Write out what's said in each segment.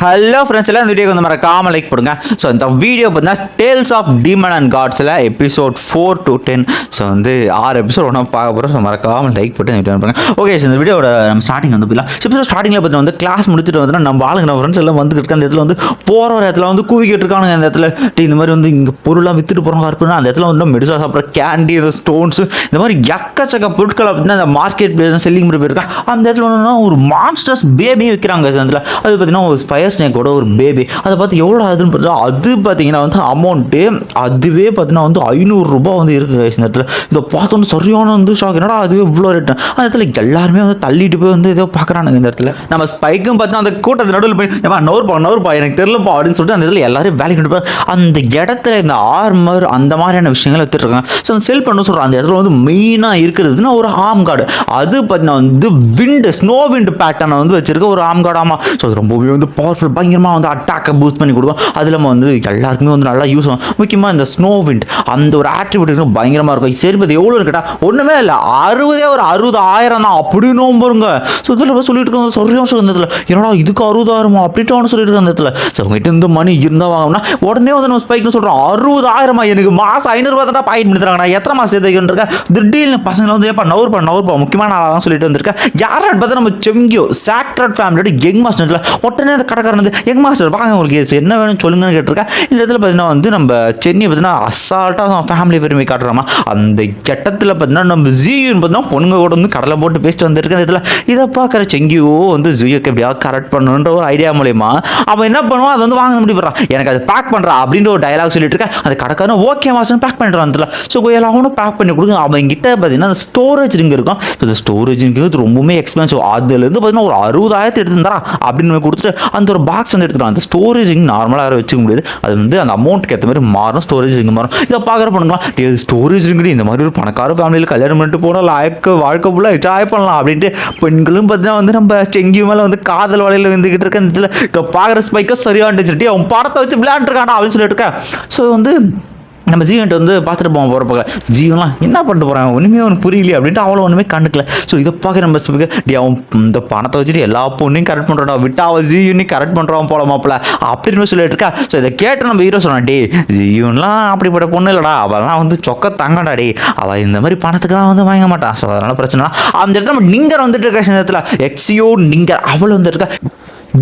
Hello friends எல்லாம் இந்த வீடியோக்கு வந்து மறக்காம லைக் பண்ணுங்க ஸோ இந்த வீடியோ பார்த்தீங்கன்னா tales of demon and காட்ஸில் episode four to ten so வந்து ஆறு எபிசோட் ஒன்றா பார்க்க போகிறோம் ஸோ மறக்காம லைக் போட்டு இந்த வீடியோ பண்ணுங்க ஓகே ஸோ இந்த வீடியோட நம்ம ஸ்டார்டிங் வந்து போயிடலாம். ஸோ இப்போ ஸ்டார்டிங்கில் பார்த்தீங்கன்னா வந்து கிளாஸ் முடிச்சுட்டு வந்து நம்ம ஆளுங்க நம்ம ஃப்ரெண்ட்ஸ் எல்லாம் வந்துட்டு இருக்க அந்த இடத்துல வந்து போகிற ஒரு இடத்துல வந்து கூவிக்கிட்டு இருக்கானுங்க. அந்த இடத்துல டீ இந்த மாதிரி வந்து இங்கே பொருளாக வித்துட்டு போகிறவங்க இருப்பாங்க அந்த இடத்துல வந்து மெடிசா சாப்பிட்ற கேண்டி இந்த ஸ்டோன்ஸ் இந்த மாதிரி எக்கச்சக்க பொருட்கள் அப்படின்னா அந்த மார்க்கெட் பிளேஸ் செல்லிங் பண்ணி போயிருக்காங்க. அந்த இடத்துல ஒரு மான்ஸ்டர்ஸ் பேபி வைக்கிறாங்க. அந்த இடத்துல. அது பார்த்தீங்கன்னா ஒரு ஃபயர் ஸ்னேக்கோட ஒரு பேபி அதை பார்த்து எவ்வளோ ஆகுதுன்னு பார்த்தா அது பார்த்தீங்கன்னா வந்து அமௌண்ட்டு அதுவே பார்த்தீங்கன்னா வந்து ஐநூறுரூபா வந்து இருக்குது இந்த இடத்துல. இதை பார்த்தோன்னு சரியான வந்து ஷாக் என்னடா அதுவே இவ்வளோ ரேட் அந்த இடத்துல எல்லாருமே வந்து தள்ளிட்டு போய் வந்து ஏதோ பார்க்குறானுங்க இந்த இடத்துல. நம்ம ஸ்பைக்கும் பார்த்தீங்கன்னா அந்த கூட்டத்து நடுவில் போய் ஏமா நோர்பா நோர்பா எனக்கு தெரியலப்பா அப்படின்னு சொல்லிட்டு அந்த இடத்துல எல்லாரும் வேலைக்கு கொண்டு போய் அந்த இடத்துல இந்த ஆர்மர் அந்த மாதிரியான விஷயங்கள் எடுத்துருக்காங்க ஸோ அந்த செல் பண்ண சொல்கிறோம் அந்த இடத்துல வந்து மெயினாக இருக்கிறதுனா ஒரு ஆம் கார்டு அது பார்த்தீங்கன்னா வந்து விண்டு ஸ்னோ விண்டு பேட்டர்னை வந்து வச்சிருக்க ஒரு ஆம் கார்டு ஆமாம் ஸோ அது ரொம்பவே வந்து பவர்ஃபுல் பயங்கரமாக வந்து அட்டாக்கை பூஸ்ட் பண்ணி கொடுக்கும். அது இல்லாமல் வந்து எல்லாருக்குமே வந்து நல்லா யூஸ் ஆகும். முக்கியமாக இந்த ஸ்னோ விண்ட் அந்த ஒரு ஆட்ரிபியூட் பயங்கரமாக இருக்கும். சரி இப்போ எவ்வளோ இருக்கட்டா ஒன்றுமே இல்லை. அறுபதே ஒரு அறுபது ஆயிரம் தான் அப்படின்னு பாருங்க ஸோ இதில் சொல்லிட்டு இருக்கோம். சரியான இந்த இடத்துல. என்னடா இதுக்கு அறுபதாயிரமா? அப்படின்ட்டு அவனு சொல்லிட்டு இருக்க அந்த இடத்துல. ஸோ உங்ககிட்ட இந்த மணி இருந்தால் வாங்கினா உடனே வந்து நம்ம ஸ்பைக்னு சொல்கிறோம் அறுபதாயிரமா? எனக்கு மாதம் ஐநூறுபா தான் பாயிண்ட் பண்ணி தராங்கண்ணா எத்தனை மாதம் சேர்த்துக்கிட்டு இருக்கேன் திடீர்னு பசங்களை வந்து ஏப்பா நவர்ப்பா நவர் முக்கியமான ஆளாக சொல்லிட்டு வந்திருக்கேன். யாரான்னு பார்த்தா நம்ம செங்கியோ சாக்ரட் ஃபேமிலியோட கெங் மாஸ்டர்ல உடனே அந்த கடைக்காரன் வந்து யங் மாஸ்டர் வாங்க உங்களுக்கு என்ன வேணும்னு சொல்லுங்கன்னு கேட்டிருக்கேன் இந்த இடத்துல பார்த்தீங்கன்னா வந்து நம்ம சென்னை பார்த்தீங்கன்னா அசால்ட்டாக ஃபேமிலி பெருமை காட்டுறோமா? அந்த கெட்டத்தில் பார்த்தீங்கன்னா நம்ம ஜியூன்னு பார்த்தீங்கன்னா பொண்ணுங்க கூட வந்து கடலை போட்டு பேசிட்டு வந்துருக்கேன் இந்த இடத்துல. இதை பார்க்குற செங்கியோ வந்து ஜியோக்கு எப்படியா கரெக்ட் பண்ணணுன்ற ஒரு ஐடியா மூலயமா அவன் என்ன பண்ணுவான்? அதை வந்து வாங்க முடிவுறான் எனக்கு அதை பேக் பண்ணுறா அப்படின்ற ஒரு டயலாக் சொல்லிட்டு இருக்கேன். அந்த கடைக்காரன் ஓகே மாஸ்டர் பேக் பண்ணுறான் அதில் ஸோ எல்லாரும் பேக் பண்ணி கொடுங்க. அவன் கிட்ட பார்த்தீங்கன்னா அந்த ஸ்டோரேஜ் ரிங் இருக்கும். ஸோ அந்த ஸ்டோரேஜ் ரிங்கிறது ரொம்பவுமே எக்ஸ்பென்சிவ் அதுலேருந்து பார்த்தீங்கன்னா ஒரு அறுபதாயிரத்து எடுத்துருந்தா அப்படின்னு கொடுத்துட்டு அந்த ஒரு பாக்ஸ் வந்து எடுத்துக்கலாம். அந்த ஸ்டோரேஜ் நார்மலாக யாரும் வச்சுக்க முடியாது. அது வந்து அந்த அமௌண்ட்டுக்கு ஏற்ற மாதிரி மாறும் ஸ்டோரேஜ் ரிங் மாறும். இதை பார்க்குற பண்ணுங்களா ஸ்டோரேஜ் ரிங் இந்த மாதிரி ஒரு பணக்கார ஃபேமிலியில் கல்யாணம் பண்ணிட்டு போனால் லாய்க்கு வாழ்க்கை ஃபுல்லாக என்ஜாய் பண்ணலாம். அப்படின்ட்டு பெண்களும் பார்த்தீங்கன்னா வந்து நம்ம செங்கி மேலே வந்து காதல் வலையில் வந்துக்கிட்டு இருக்க இந்த இதில் இதை பார்க்குற ஸ்பைக்கை சரியான சொல்லிட்டு அவன் படத்தை வச்சு விளையாண்டுருக்கானா அப்படின்னு சொல்லிட்டு இருக்கேன் ஸோ வந்து நம்ம ஜீவன்ட்டு வந்து பார்த்துட்டு போவோம் போகிற பக்கம். ஜீவன்லாம் என்ன பண்ணிட்டு போகிறான் ஒன்றுமே அவனுக்கு புரியலையே. அப்படின்ட்டு அவ்வளோ ஒன்றுமே கண்டுக்கல. ஸோ இதை பார்க்க நம்ம speaker, டேய் அவன் இந்த பணத்தை வச்சுட்டு எல்லா பொண்ணையும் கரெக்ட் பண்ணுறான் விட்டா அவள் ஜீவனையும் கரெக்ட் பண்ணுறான் போல மாப்பிள அப்படின்னு சொல்லிட்டு இருக்கா? ஸோ இதை கேட்டு நம்ம ஹீரோ சொன்னான் டே ஜீவன்லாம் அப்படிப்பட்ட பொண்ணு இல்லைடா. அவெல்லாம் வந்து சொக்க தங்கடா டே அவள் இந்த மாதிரி பணத்துக்கெல்லாம் வந்து வாங்க மாட்டான் ஸோ அதனால் பிரச்சனை அந்த இடத்துல நம்ம நிங்கர் வந்துட்டு இருக்க இந்த இடத்துல? எக்ஸியோ நிங்கர் அவள் வந்துட்டு இருக்கா.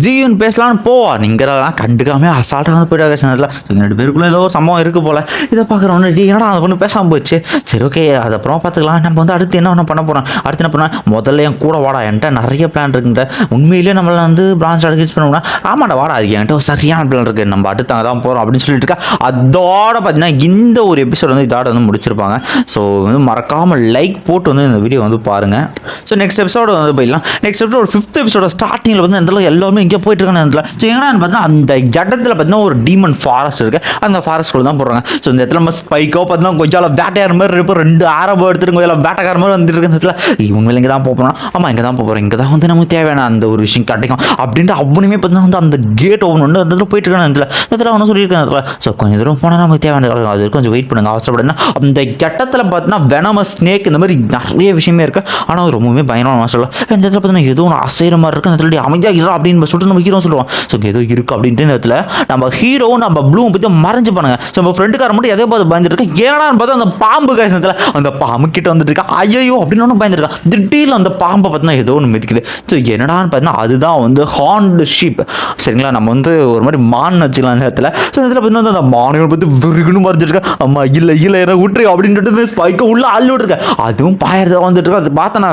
ஜியூன் பேசலாம்னு போவா. நீங்களாம் கண்டுக்காம அசால்ட்டாக வந்து போயிட்டாங்க சின்னத்தில் எங்கள் ரெண்டு பேருக்குள்ள ஏதோ ஒரு சம்பவம் இருக்குது போல். இதை பார்க்குறோன்னு ஜி என்னடா அந்த பொண்ணு பேசாமல் போச்சு? சரி ஓகே அது அப்புறம் பார்த்துக்கலாம். நம்ம வந்து அடுத்து என்ன ஒன்று பண்ண போகிறோம் அடுத்து என்ன பண்ண முதல்ல என் கூட வாடா. என்கிட்ட நிறைய பிளான் இருக்குன்ற உண்மையிலேயே நம்மளை வந்து பிரான்ச் அடிச்சு பண்ணோம்னா ஆமாடா வாடா. அது என்கிட்ட ஒரு சரியான பிளான் இருக்குது நம்ம அடுத்து அங்கே தான் போகிறோம் அப்படின்னு சொல்லிட்டு இருக்கா. அதோட பார்த்தீங்கன்னா இந்த ஒரு எபிசோட் வந்து இதோட வந்து முடிச்சிருப்பாங்க. ஸோ வந்து மறக்காமல் லைக் போட்டு வந்து இந்த வீடியோ வந்து பாருங்கள் ஸோ நெக்ஸ்ட் எபிசோடு வந்து போயிடலாம். நெக்ஸ்ட் எபிசோட ஒரு ஃபிஃப்த் எபிசோட ஸ்டார்டிங்கில் வந்து இந்த எல்லாமே இங்கே போயிட்டு இருக்காங்க இடத்துல ஸோ எங்கன்னா பார்த்தா அந்த இடத்துல பார்த்தீங்கன்னா ஒரு டீமன் ஃபாரஸ்ட் இருக்கு. அந்த ஃபாரஸ்ட்குள்ளே தான் போடுறாங்க. ஸோ இந்த இடத்துல நம்ம ஸ்பைக்கோ பார்த்தீங்கன்னா கொஞ்சம் வேட்டையார் மாதிரி இருப்போம் ரெண்டு ஆரம்பம் எடுத்துட்டு கொஞ்சம் வேட்டைக்கார மாதிரி வந்துட்டு இருக்க இடத்துல. இவங்க இங்கே தான் போகிறோம் ஆமாம் இங்கே தான் போகிறோம் இங்கே தான் வந்து நமக்கு தேவையான அந்த ஒரு விஷயம் கிடைக்கும். அப்படின்ட்டு அவனுமே பார்த்தீங்கன்னா வந்து அந்த கேட் ஓப்பன் வந்து அந்த இடத்துல போயிட்டு இருக்காங்க இடத்துல இந்த இடத்துல அவனும் சொல்லியிருக்காங்க இடத்துல ஸோ கொஞ்சம் தூரம் போனால் நமக்கு தேவையான அது கொஞ்சம் வெயிட் பண்ணுங்க. அவசரப்படுங்க அந்த கட்டத்தில் பார்த்தீங்கன்னா வெனம ஸ்னேக் இந்த மாதிரி நிறைய விஷயமே இருக்குது ஆனால் ரொம்பவுமே பயங்கரமாக சொல்லலாம் இந்த இடத்துல பார்த்தீங்கன்னா ஏதோ ஒன்று அசைகிற மாதிரி இருக்குது அந்த இடத்துல அமைதியாக இருறா அப்படின்னு சொல்லிட்டு நம்ம ஹீரோ சொல்லுவோம். ஸோ ஏதோ இருக்கு அப்படின்ற நேரத்தில் நம்ம ஹீரோ நம்ம ப்ளூ பற்றி மறைஞ்சு பண்ணுங்க ஸோ நம்ம ஃப்ரெண்டுக்கார மட்டும் எதோ பார்த்து பயந்துட்டு இருக்கேன். பார்த்தா அந்த பாம்பு காய்ச்சல் அந்த பாம்பு கிட்ட வந்துட்டு இருக்கா? ஐயோ அப்படின்னு ஒன்று பயந்துருக்கான் திடீர்னு அந்த பாம்பை பார்த்தோன்னா ஏதோ ஒன்று மிதிக்குது. ஸோ என்னடான்னு பார்த்தீங்கன்னா அதுதான் வந்து ஹார்ன்டு ஷீப் சரிங்களா? நம்ம வந்து ஒரு மாதிரி மான் வச்சுக்கலாம் அந்த இடத்துல. ஸோ இதில் பார்த்தீங்கன்னா அந்த மானை பற்றி விருகுன்னு மறைஞ்சிருக்கேன் அம்மா இல்லை இல்லை என்ன விட்டுரு அப்படின்ட்டு ஸ்பைக்கை உள்ளே அள்ளி விட்டுருக்கேன் அதுவும் பாயறதா வந்துட்டு இருக்கா. அது பார்த்தேன்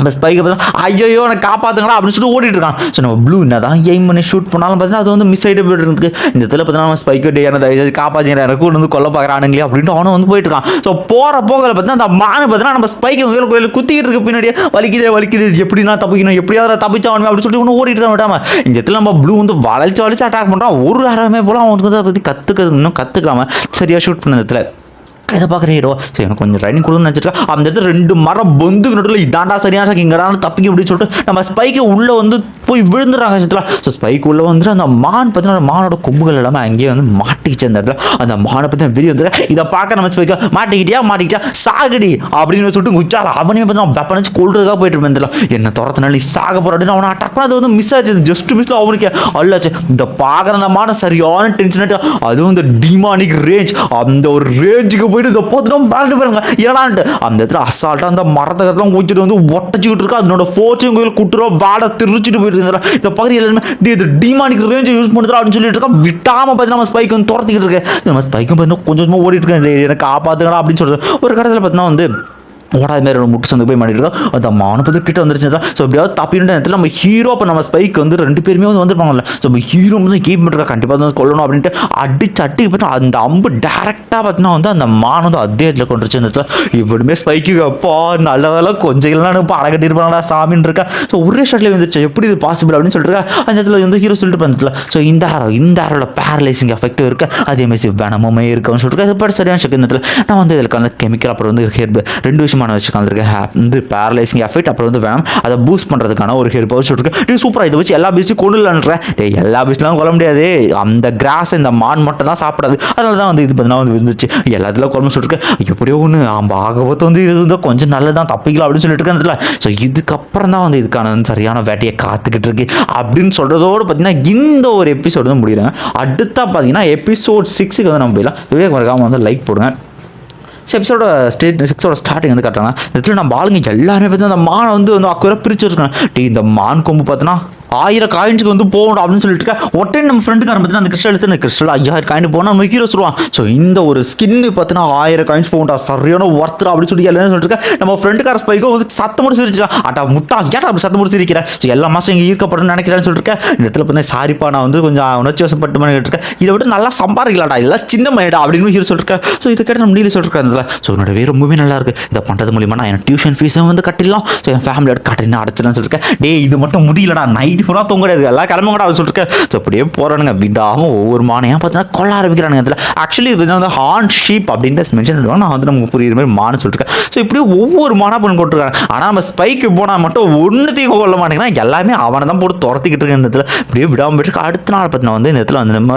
அந்த ஸ்பைக்கை பார்த்தா ஐயோ நான் காப்பாற்றுங்களா அப்படின்னு சொல்லிட்டு ஓடிட்டு இருக்கான். ஸோ நம்ம ப்ளூ என்ன தான் எய்ம் பண்ணி ஷூட் பண்ணாலும் பார்த்தீங்கன்னா அது வந்து மிஸ் ஆகிட்டு போயிட்டு இருக்கு இந்த இதில் பார்த்தீங்கன்னா நம்ம ஸ்பைக்கோ டே எனக்கு தயவு காப்பாற்றிங்க எனக்கு வந்து கொல்ல பார்க்குறானுங்களே அப்படின்ட்டு அவனும் வந்து போயிட்டு இருக்கான். ஸோ போகிற போகல பார்த்தீங்கன்னா அந்த மானு பார்த்தீங்கன்னா நம்ம ஸ்பைக்கை கோயில் கோயில் குத்திக்கிட்டு இருக்கு பின்னாடியே. வலிக்குதே வலிக்குது எப்படி நான் தப்பிக்கணும் எப்படியாவது தப்பிச்சாவணும் அப்படின்னு சொல்லிட்டு ஒன்று ஓடிட்டு இருக்க விட்டாம இந்த இடத்துல நம்ம ப்ளூ வந்து வளைச்சு வளைச்சு அட்டாக் பண்ணுறான் ஒரு நேரமே போல அவனுக்கு வந்து அதை பற்றி கற்றுக்கிறது இன்னும் கற்றுக்காம சரியாக ஷூட் பண்ண இடத்துல இதை பார்க்குற ஹீரோ சரி எனக்கு கொஞ்சம் ட்ரைனிங் கொடுன்னு நினச்சிருக்கா. அந்த இடத்துல ரெண்டு மரம் பொந்துக்கு நடுவில் இதாண்டா சரியான இங்கடா தப்பிக்க அப்படின்னு சொல்லிட்டு நம்ம ஸ்பைக்கை உள்ளே வந்து போய் விழுந்துடுறாங்க கஷ்டத்தில் ஸோ ஸ்பைக்கு உள்ளே வந்துட்டு அந்த மான் பார்த்தீங்கன்னா மானோட கொம்புகள் எல்லாமே அங்கேயே வந்து மாட்டிக்கிச்சு அந்த இடத்துல. அந்த மானை பற்றி வெளியே வந்து இதை பார்க்க நம்ம ஸ்பைக்கா மாட்டிக்கிட்டியா மாட்டிக்கிட்டியா? சாகுடி! அப்படின்னு சொல்லிட்டு குச்சால அவனே வந்து அவன் வெப்பன் வச்சு கொள்றதுக்காக போயிட்டு இருந்தேன் என்ன துரத்தினாலும் நீ சாக போகிற அப்படின்னு அவனை அட்டாக் அது வந்து மிஸ் ஆச்சு. ஜஸ்ட் மிஸ்ல அவனுக்கு அல்லாச்சு இந்த பார்க்குற அந்த மான சரியான டென்ஷன் அதுவும் இந்த டிமானிக் ரேஞ்ச் அந்த ஒரு ரேஞ்சுக்கு போயிட்டு இதை போத்துட்டோம் மிரண்டு போயிருங்க ஏடான்ட்டு அந்த இடத்துல அசால்ட்டாக அந்த மரத்தகத்தெல்லாம் ஊற்றிட்டு வந்து ஒட்டச்சிக்கிட்டு இருக்கா அதனோட ஃபோர்ச்சையும் கோயில் குட்டுறோம் வாடை திருச்சிட்டு போயிட்டு இருந்தா இந்த பகுதி எல்லாருமே டே இது டிமானிக் ரேஞ்சை யூஸ் பண்ணுறா அப்படின்னு சொல்லிட்டு இருக்கா. விட்டாம பார்த்து நம்ம ஸ்பைக் வந்து துரத்திக்கிட்டு இருக்கு. நம்ம ஸ்பைக்கும் பார்த்தீங்கன்னா கொஞ்சம் கொஞ்சமாக ஓடிட்டு இருக்கேன் என்னை எனக்கு அப்படின்னு சொல்கிறது ஒரு கட்டத்தில் பார்த்தீங்கன்னா வந்து ஓடாத மாதிரி ஒரு முட்டு சந்து போய் மாட்டிருக்கோம் அந்த மானை கிட்ட வந்துருச்சு ஸோ எப்படியாவது தப்பின்ற நேரத்தில் நம்ம ஹீரோ அப்போ நம்ம ஸ்பைக் வந்து ரெண்டு பேருமே வந்து வந்துருப்பாங்கல்ல. ஸோ நம்ம ஹீரோ வந்து கீப் பண்ணுறா கண்டிப்பாக வந்து கொல்லணும் அப்படின்ட்டு அடிச்சு அட்டி பார்த்தா அந்த அம்பு டேரெக்டாக பார்த்தீங்கன்னா வந்து அந்த மான் வந்து அதே இடத்துல கொண்டுருச்சு அந்த இடத்துல இவனுமே ஸ்பைக்கு அப்பா நல்ல வேலை கொஞ்சம் இல்லைனா இப்போ அழை சாமின்னு இருக்கா? ஸோ ஒரே ஷாட்லேயே வந்துருச்சு. எப்படி இது பாசிபிள் அப்படின்னு சொல்லிட்டு அந்த இடத்துல வந்து ஹீரோ சொல்லிட்டு பண்ணல ஸோ இந்த ஆரோ இந்த ஆரோட பேரலைசிங் எஃபெக்ட் இருக்கு. அதே மாதிரி வேணமுமே இருக்குன்னு சொல்லிட்டு அது சரியான செகண்ட் இடத்துல. நான் வந்து இதுக்கு அந்த கெமிக்கல் அப்புறம் வந்து ஹெர்பு ரெண்டு விஷயம் அதிகமான வச்சு கலந்துருக்கேன் வந்து பேரலைசிங் எஃபெக்ட் அப்புறம் வந்து வேணும். அதை பூஸ்ட் பண்ணுறதுக்கான ஒரு ஹெல்ப் வச்சு விட்டுருக்கேன் டே சூப்பராக இதை வச்சு எல்லா பீஸ்ட்டும் கொண்டுலான்றேன் டே எல்லா பீஸ்ட்லாம் கொல்ல முடியாது. அந்த கிராஸ் இந்த மான் மட்டும் தான் சாப்பிடாது. அதனால தான் வந்து இது பார்த்தீங்கன்னா வந்து இருந்துச்சு எல்லாத்துலாம் குழம்பு சொல்லிருக்கேன் எப்படியோ ஒன்று பாகவத்தை வந்து இது வந்து கொஞ்சம் நல்லதான் தப்பிக்கலாம் அப்படின்னு சொல்லிட்டு இருக்கேன் ஸோ இதுக்கப்புறம் தான் வந்து இதுக்கான வந்து சரியான வேட்டையை காத்துக்கிட்டு இருக்கு. அப்படின்னு சொல்கிறதோடு பார்த்தீங்கன்னா இந்த ஒரு எபிசோடு தான் முடியுறாங்க அடுத்தா பார்த்தீங்கன்னா எபிசோட் சிக்ஸுக்கு வந்து நம்ம போயிடலாம். விவேக் மறக்காம வந்து லைக் போடுங்க. ஸோ எபிசோட ஸ்டேட் சிக்ஸோட ஸ்டார்டிங் வந்து காட்டுறாங்க. இடத்துல நம்ம ஆளுங்க எல்லாருமே பார்த்து அந்த மானை வந்து வந்து அக்குவராக பிரித்து வச்சுருக்காங்க. டே இந்த மான் கொம்பு பார்த்தோன்னா ஆயிரம் காயின்ஸுக்கு வந்து போகணும் அப்படின்னு சொல்லிட்டு இருக்கேன் உடனே நம்ம ஃப்ரெண்டுக்காரன் பார்த்தீங்கன்னா அந்த கிறிஸ்டல் எடுத்து அந்த கிறிஸ்டல் ஐயாயிரம் காயின் போனால் நம்ம ஹீரோ சொல்லுவான். ஸோ இந்த ஒரு ஸ்கின்னு பார்த்தினா ஆயிரம் காயின்ஸ் போகணும்டா சரியான ஒர்த்தர் அப்படின்னு சொல்லி எல்லாரும் சொல்லிட்டு நம்ம ஃப்ரெண்டுக்கார ஸ்பைக்கும் வந்து சத்தம் மட்டும் அட்டா முட்டா கேட்டா அப்படி சத்தம் மட்டும் சிரிக்கிறேன் ஸோ எல்லா மாதம் இங்கே ஈர்க்கப்படணும்னு நினைக்கிறேன்னு சொல்லிட்டு இந்த இடத்துல பார்த்தா சாரிப்பா நான் வந்து கொஞ்சம் உணர்ச்சி வசப்பட்டு இருக்கேன் இதை விட நல்லா சம்பாதிக்கலாம்டா. இதெல்லாம் சின்ன மயடா அப்படின்னு ஹீரோ சொல்லிருக்கேன் ஸோ இதை கேட்டு நம்ம நீலி சொல்லிருக்கேன் ஸோ என்னோட வேறு ரொம்பவே நல்லா இருக்கு. இதை பண்ணுறது மூலியமா நான் என் டியூஷன் ஃபீஸும் வந்து கட்டிடலாம். ஸோ என் ஃபேமிலியோட கட்டினா அடைச்சிடலாம் சொல்லிருக்கேன் டே இது மட்டும் முடியலடா. நைட் ஃபுல்லாக தூங்க எல்லா கிளம்ப கூட அவர் சொல்லிருக்கேன் ஸோ அப்படியே போகிறானுங்க விடாமல் ஒவ்வொரு மானையும் பார்த்தீங்கன்னா கொள்ள ஆரம்பிக்கிறானுங்க அதில் ஆக்சுவலி இது வந்து ஹார்ன் ஷீப் அப்படின்ட்டு மென்ஷன் பண்ணுவாங்க நான் வந்து நமக்கு புரியுற மாதிரி மானு சொல்லிருக்கேன் ஸோ இப்படியே ஒவ்வொரு மானா பண்ணி கொட்டுருக்காங்க ஆனால் நம்ம ஸ்பைக்கு போனால் மட்டும் ஒன்றுத்தையும் கொள்ள மாட்டேங்கிறான் எல்லாமே அவனை தான் போட்டு துரத்திக்கிட்டு இருக்கேன் இந்த இடத்துல. இப்படியே விடாமல் போயிட்டு அடுத்த நாள் பார்த்தீங்கன்னா வந்து இந்த இடத்துல வந்து நம்ம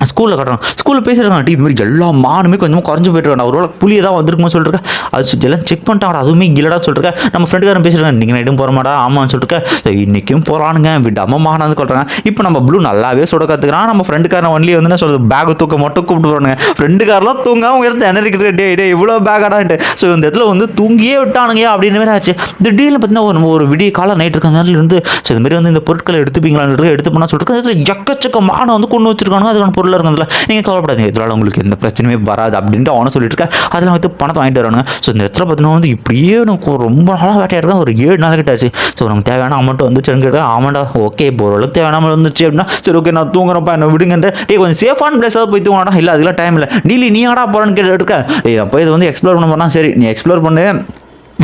ஸ்கூலில் கட்டுறோம் ஸ்கூலில் பேசுகிறாங்க இது மாதிரி எல்லா மானுமே கொஞ்சமாக குறைஞ்சு போயிட்டு ஒரு ஒரு புளியை தான் வந்திருக்குமோ சொல்லிருக்கேன் அது எல்லாம் செக் பண்ணிட்டாங்க அதுவுமே இல்லடா சொல்லிருக்கேன் நம்ம ஃப்ரெண்டுக்காரன் பேசுகிறாங்க நீங்கள் நைட்டும் போகிற மாட்டா ஆமான்னு சொல்லிருக்கேன் இன்றைக்கும் போகிறானுங்க விடாம மானாந்து வந்து இப்போ நம்ம ப்ளூ நல்லாவே சுட கற்றுக்கிறான் நம்ம ஃப்ரெண்டுக்காரன் ஒன்லி வந்து என்ன சொல்கிறது பேக் தூக்க மட்டும் கூப்பிட்டு போகிறானுங்க ஃப்ரெண்டுக்காரெல்லாம் தூங்காம உயர்த்து என்ன டே டே இவ்வளோ பேக்காடான்ட்டு ஸோ இந்த இடத்துல வந்து தூங்கியே விட்டானுங்க அப்படின்னு மாதிரி ஆச்சு. திடீர்னு பார்த்தீங்கன்னா ஒரு ஒரு விடிய காலம் நைட் இருக்கிற நேரத்தில் இருந்து ஸோ இந்த மாதிரி வந்து இந்த பொருட்களை எடுத்துப்பீங்களான்னு எடுத்து போனால் சொல்லிட்டு எக்கச்சக்க மானம் வந்து கொண்டு வச்சிருக்காங்க அதுக்கான பொருளாக இருக்கிறதுல நீங்கள் கவலைப்படாதீங்க. இதனால் உங்களுக்கு எந்த பிரச்சனையுமே வராது அப்படின்ட்டு அவனை சொல்லிட்டு இருக்கேன் அதெல்லாம் வந்து பணத்தை வாங்கிட்டு வரானுங்க ஸோ இந்த இடத்துல பார்த்தீங்கன்னா வந்து இப்படியே எனக்கு ரொம்ப நாளாக வேட்டையாக ஒரு ஏழு நாள் கிட்டாச்சு. ஸோ நமக்கு தேவையான அமௌண்ட் வந்துச்சு கேட்டேன் ஆமாண்டா ஓகே இப்போ ஓரளவுக்கு தேவையான அமௌண்ட் வந்துச்சு அப்படின்னா சரி ஓகே நான் தூங்குறப்பா என்ன விடுங்கன்ற டே கொஞ்சம் சேஃபான பிளேஸாவது போய் தூங்கடா இல்லை அதெல்லாம் டைம் இல்லை. நீலி நீ ஆடா போகிறேன்னு கேட்டு இருக்க அப்போ இது வந்து எக்ஸ்ப்ளோர் பண்ண போனால் சரி நீ எக்ஸ்ப்ளோர் பண்ணு.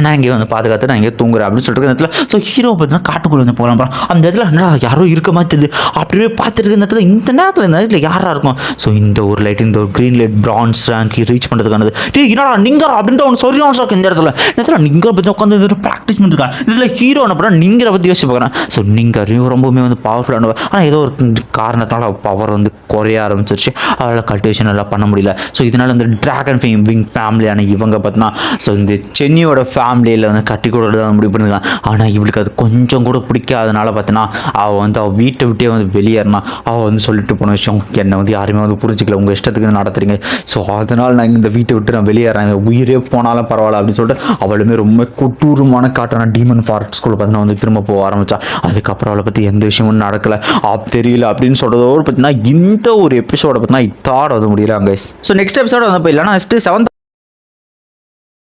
நான் இங்கே வந்து பாதுகாத்து நான் இங்கே தூங்குறேன் அப்படின்னு சொல்லிட்டு இடத்துல ஸோ ஹீரோ பார்த்தீங்கன்னா காட்டுக்குள்ளே வந்து போகலாம் அந்த இடத்துல என்னடா யாரோ இருக்க மாதிரி தெரியுது. அப்படியே பார்த்துருக்க இடத்துல இந்த நேரத்தில் இந்த நேரத்தில் யாராக இருக்கும்? ஸோ இந்த ஒரு லைட் இந்த ஒரு green light bronze rank reach பண்ணுறதுக்கானது டீ என்னடா நீங்கள்? அப்படின்ட்டு ஒன்று சரியான ஷாக் இந்த இடத்துல. இந்த இடத்துல நீங்கள் பற்றி உட்காந்து இந்த ப்ராக்டிஸ் பண்ணிருக்கான் இதில் ஹீரோ என்ன பண்ணா பற்றி யோசிச்சு பார்க்குறேன். ஸோ நீங்கள் ரொம்பவுமே வந்து பவர்ஃபுல்லானவர் ஆனால் ஏதோ ஒரு காரணத்தினால பவர் வந்து குறைய ஆரம்பிச்சிருச்சு. அவளால் கல்டிவேஷன் எல்லாம் பண்ண முடியல. ஸோ இதனால் வந்து ட்ராகன் ஃபேம் விங் ஃபேமிலியான இவங்க பார்த்தீங்கன்னா ஸோ இந்த சென்னியோட ஃபேமிலியில் வந்து கட்டி கொடுக்குறது முடிவு பண்ணிருக்கான். ஆனால் இவளுக்கு அது கொஞ்சம் கூட பிடிக்காதனால பார்த்தீங்கன்னா அவள் வந்து அவள் வீட்டை விட்டே வந்து வெளியேறினா அவள் வந்து சொல்லிட்டு போன விஷயம் என்னை வந்து யாருமே வந்து புரிஞ்சிக்கல. உங்கள் இஷ்டத்துக்கு நடத்துறீங்க. ஸோ அதனால் நான் இந்த வீட்டை விட்டு நான் வெளியேறாங்க உயிரே போனாலும் பரவாயில்ல அப்படின்னு சொல்லிட்டு அவளுமே ரொம்ப கொட்டூரமான காட்டான டீமன் ஃபாரஸ்ட் ஸ்கூலில் பார்த்தீங்கன்னா வந்து திரும்ப போக ஆரம்பித்தா அதுக்கப்புறம் அவளை பற்றி எந்த விஷயமும் நடக்கலை. அப் தெரியல அப்படின்னு சொல்கிறதோடு பார்த்தீங்கன்னா இந்த ஒரு எபிசோட பார்த்தீங்கன்னா இத்தாட வந்து முடியலாம் கைஸ் ஸோ நெக்ஸ்ட் எபிசோட வந்து போயிடலாம். நெக்ஸ்ட் செவன்த்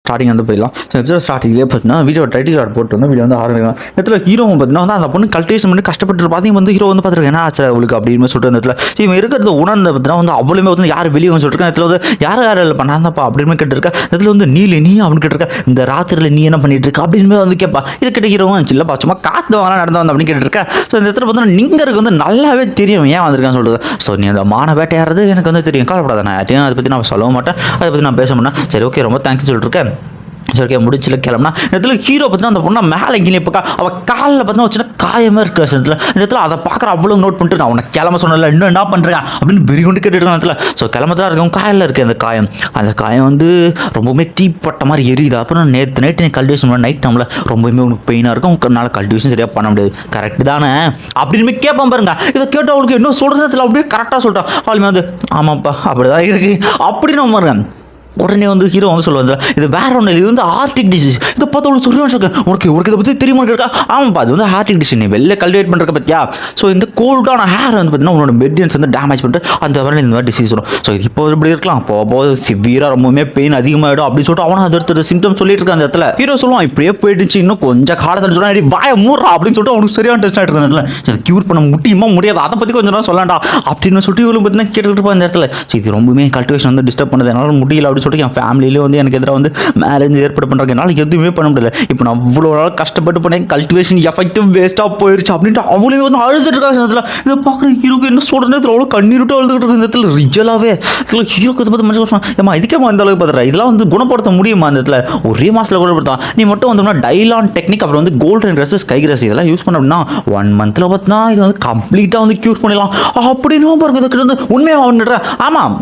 ஸ்டார்டிங் வந்து போயிடலாம். ஸோ எபிசோட் ஸ்டார்டிங்லேயே பார்த்தீங்கன்னா வீடியோ டைட்டில் கார்டு போட்டு வந்து வீடியோ வந்து ஆரம்பிக்கலாம். இடத்துல ஹீரோ பார்த்தீங்கன்னா வந்து அந்த பொண்ணு கல்டிவேஷன் பண்ணி கஷ்டப்பட்டு பார்த்தீங்க வந்து ஹீரோ வந்து பார்த்துருக்கேன் என்ன ஆச்சு அவளுக்கு? அப்படின்னு சொல்லிட்டு அந்த இடத்துல. ஸோ இவன் இருக்கிறது உணர்ந்த பார்த்தீங்கன்னா வந்து அவளுமே வந்து யார் வெளியே வந்து சொல்லிருக்கேன் இடத்துல வந்து யார் யார் இல்லை பண்ணாந்தப்பா அப்படின்னு கேட்டிருக்கா இடத்துல வந்து நீல நீ அப்படின்னு கேட்டிருக்க இந்த ராத்திரியில் நீ என்ன பண்ணிட்டு இருக்க? அப்படின்னு வந்து கேட்பா. இது கிட்ட ஹீரோ இல்லைப்பா சும்மா காத்து வாங்க நடந்து வந்து அப்படின்னு கேட்டிருக்கா ஸோ இந்த இடத்துல பார்த்தீங்கன்னா நீங்கருக்கு வந்து நல்லாவே தெரியும் ஏன் வந்திருக்கான்னு சொல்லுது ஸோ நீ அந்த மான வேட்டையாடுறது எனக்கு வந்து தெரியும். கவலைப்படாத நான் அதை பற்றி நான் சொல்ல மாட்டேன். அதை பற்றி நான் பேச மாட்டேன். சரி ஓகே ரொம்ப தேங்க்ஸ் சொல்லிட்டுருக்கேன் இருக்கேன் முடிச்சில கிளம்புனா இந்த இடத்துல ஹீரோ பார்த்தீங்கன்னா அந்த பொண்ணை மேலே எங்கேயும் இப்போ அவள் காலில் பார்த்தீங்கன்னா வச்சுன்னா சின்ன காயமே இருக்கு இந்த இடத்துல. இந்த இடத்துல அதை பார்க்குற அவ்வளோ நோட் பண்ணிட்டு நான் உனக்கு கிளம்ப சொன்னல இன்னும் என்ன பண்ணுறேன் அப்படின்னு வெறி கொண்டு கேட்டுட்டு இடத்துல. ஸோ கிளம்பதான் இருக்கும் காயில் இருக்குது அந்த காயம். அந்த காயம் வந்து ரொம்பவுமே தீப்பட்ட மாதிரி எரியுது. அப்புறம் நேற்று நைட்டு நீ கல்டிவேஷன் பண்ண நைட் டைமில் ரொம்பவுமே உனக்கு பெயினாக இருக்கும். உங்களால் கல்டிவேஷன் சரியாக பண்ண முடியாது. கரெக்ட் தானே? அப்படின்னு கேட்பான் பாருங்க. இதை கேட்டு அவளுக்கு இன்னும் சொல்கிறதுல அப்படியே கரெக்டாக சொல்லிட்டான் அவளுமே வந்து ஆமாப்பா அப்படிதான் இருக்கு. அப்படின்னு பாருங்க. உடனே வந்து ஹீரோ வந்து சொல்லுவாங்க இது வேற ஒன்று இது வந்து ஆர்டிக் டிசீஸ் இதை பார்த்து அவளுக்கு சொல்லுவான்னு சொல்லுங்க உனக்கு உனக்கு இதை பற்றி தெரியுமா கேட்கா ஆமாப்பா அது வந்து ஹார்டிக் டிசீஸ் நீ வெளில கல்டிவேட் பண்ணுறக்க பற்றியா ஸோ இந்த கோல்டான ஹேர் வந்து பார்த்தீங்கன்னா உன்னோட மெடியன்ஸ் வந்து டேமேஜ் பண்ணிட்டு அந்த வரையில் இந்த மாதிரி டிசீஸ் வரும். ஸோ இது இப்போ இப்படி இருக்கலாம். அப்போ போது சிவியராக ரொம்பவுமே பெயின் அதிகமாகிடும் அப்படின்னு சொல்லிட்டு அவனும் அது எடுத்து சிம்டம் சொல்லிட்டு இருக்கான் அந்த இடத்துல. ஹீரோ சொல்லுவான் இப்படியே போயிடுச்சு இன்னும் கொஞ்சம் காலத்தில் சொன்னா வாய வாயை மூடுறா அப்படின்னு சொல்லிட்டு அவனுக்கு சரியான டெஸ்ட் ஆகிட்டு இருந்த இடத்துல. க்யூர் பண்ண முடியுமா முடியாது அதை பற்றி கொஞ்சம் நேரம் சொல்லலாம்டா அப்படின்னு சொல்லிட்டு இவளும் பார்த்தீங்கன்னா கேட்டுக்கிட்டு இருப்பான் அந்த இடத்துல. ஸோ இது ரொம்பவுமே கல்டிவேஷன் வந்து டிஸ்டர்ப் பண்ணது என்னால் முடியல அப்படின்னு சொல்லிட்டு என் ஃபேமிலியிலே வந்து எனக்கு எதிராக வந்து மேரேஜ் ஏற்பாடு பண்ணுறாங்க என்னால் எதுவுமே பண்ண முடியல. இப்போ நான் அவ்வளோ நாள் கஷ்டப்பட்டு பண்ணேன் கல்டிவேஷன் எஃபெக்டும் வேஸ்ட்டாக போயிடுச்சு அப்படின்ட்டு அவளுமே வந்து அழுதுட்டு இருக்காங்க இதில் இதை பார்க்குற ஹீரோக்கு என்ன சொல்கிற நேரத்தில் அவ்வளோ கண்ணீர்ட்டு அழுதுகிட்டு இருக்கு இந்த இடத்துல. ரிஜலாகவே சில ஹீரோக்கு இதை பார்த்து மனுஷன் ஏமா இதுக்கேமா இந்த அளவுக்கு பார்த்துறா இதெல்லாம் வந்து குணப்படுத்த முடியுமா அந்த இடத்துல? ஒரே மாதத்தில் குணப்படுத்தலாம் நீ மட்டும் வந்தோம்னா டைலான் டெக்னிக் அப்புறம் வந்து கோல்டன் ட்ரெஸ்ஸஸ் கை கிரஸ் இதெல்லாம் யூஸ் பண்ண அப்படின்னா ஒன் மந்த்தில் பார்த்தினா இது வந்து கம்ப்ளீட்டாக வந்து க்யூர் பண்ணிடலாம். அப்படின்னு பாருங்க. இதுக்கு வந்து உண்மையாக ஆமாம்.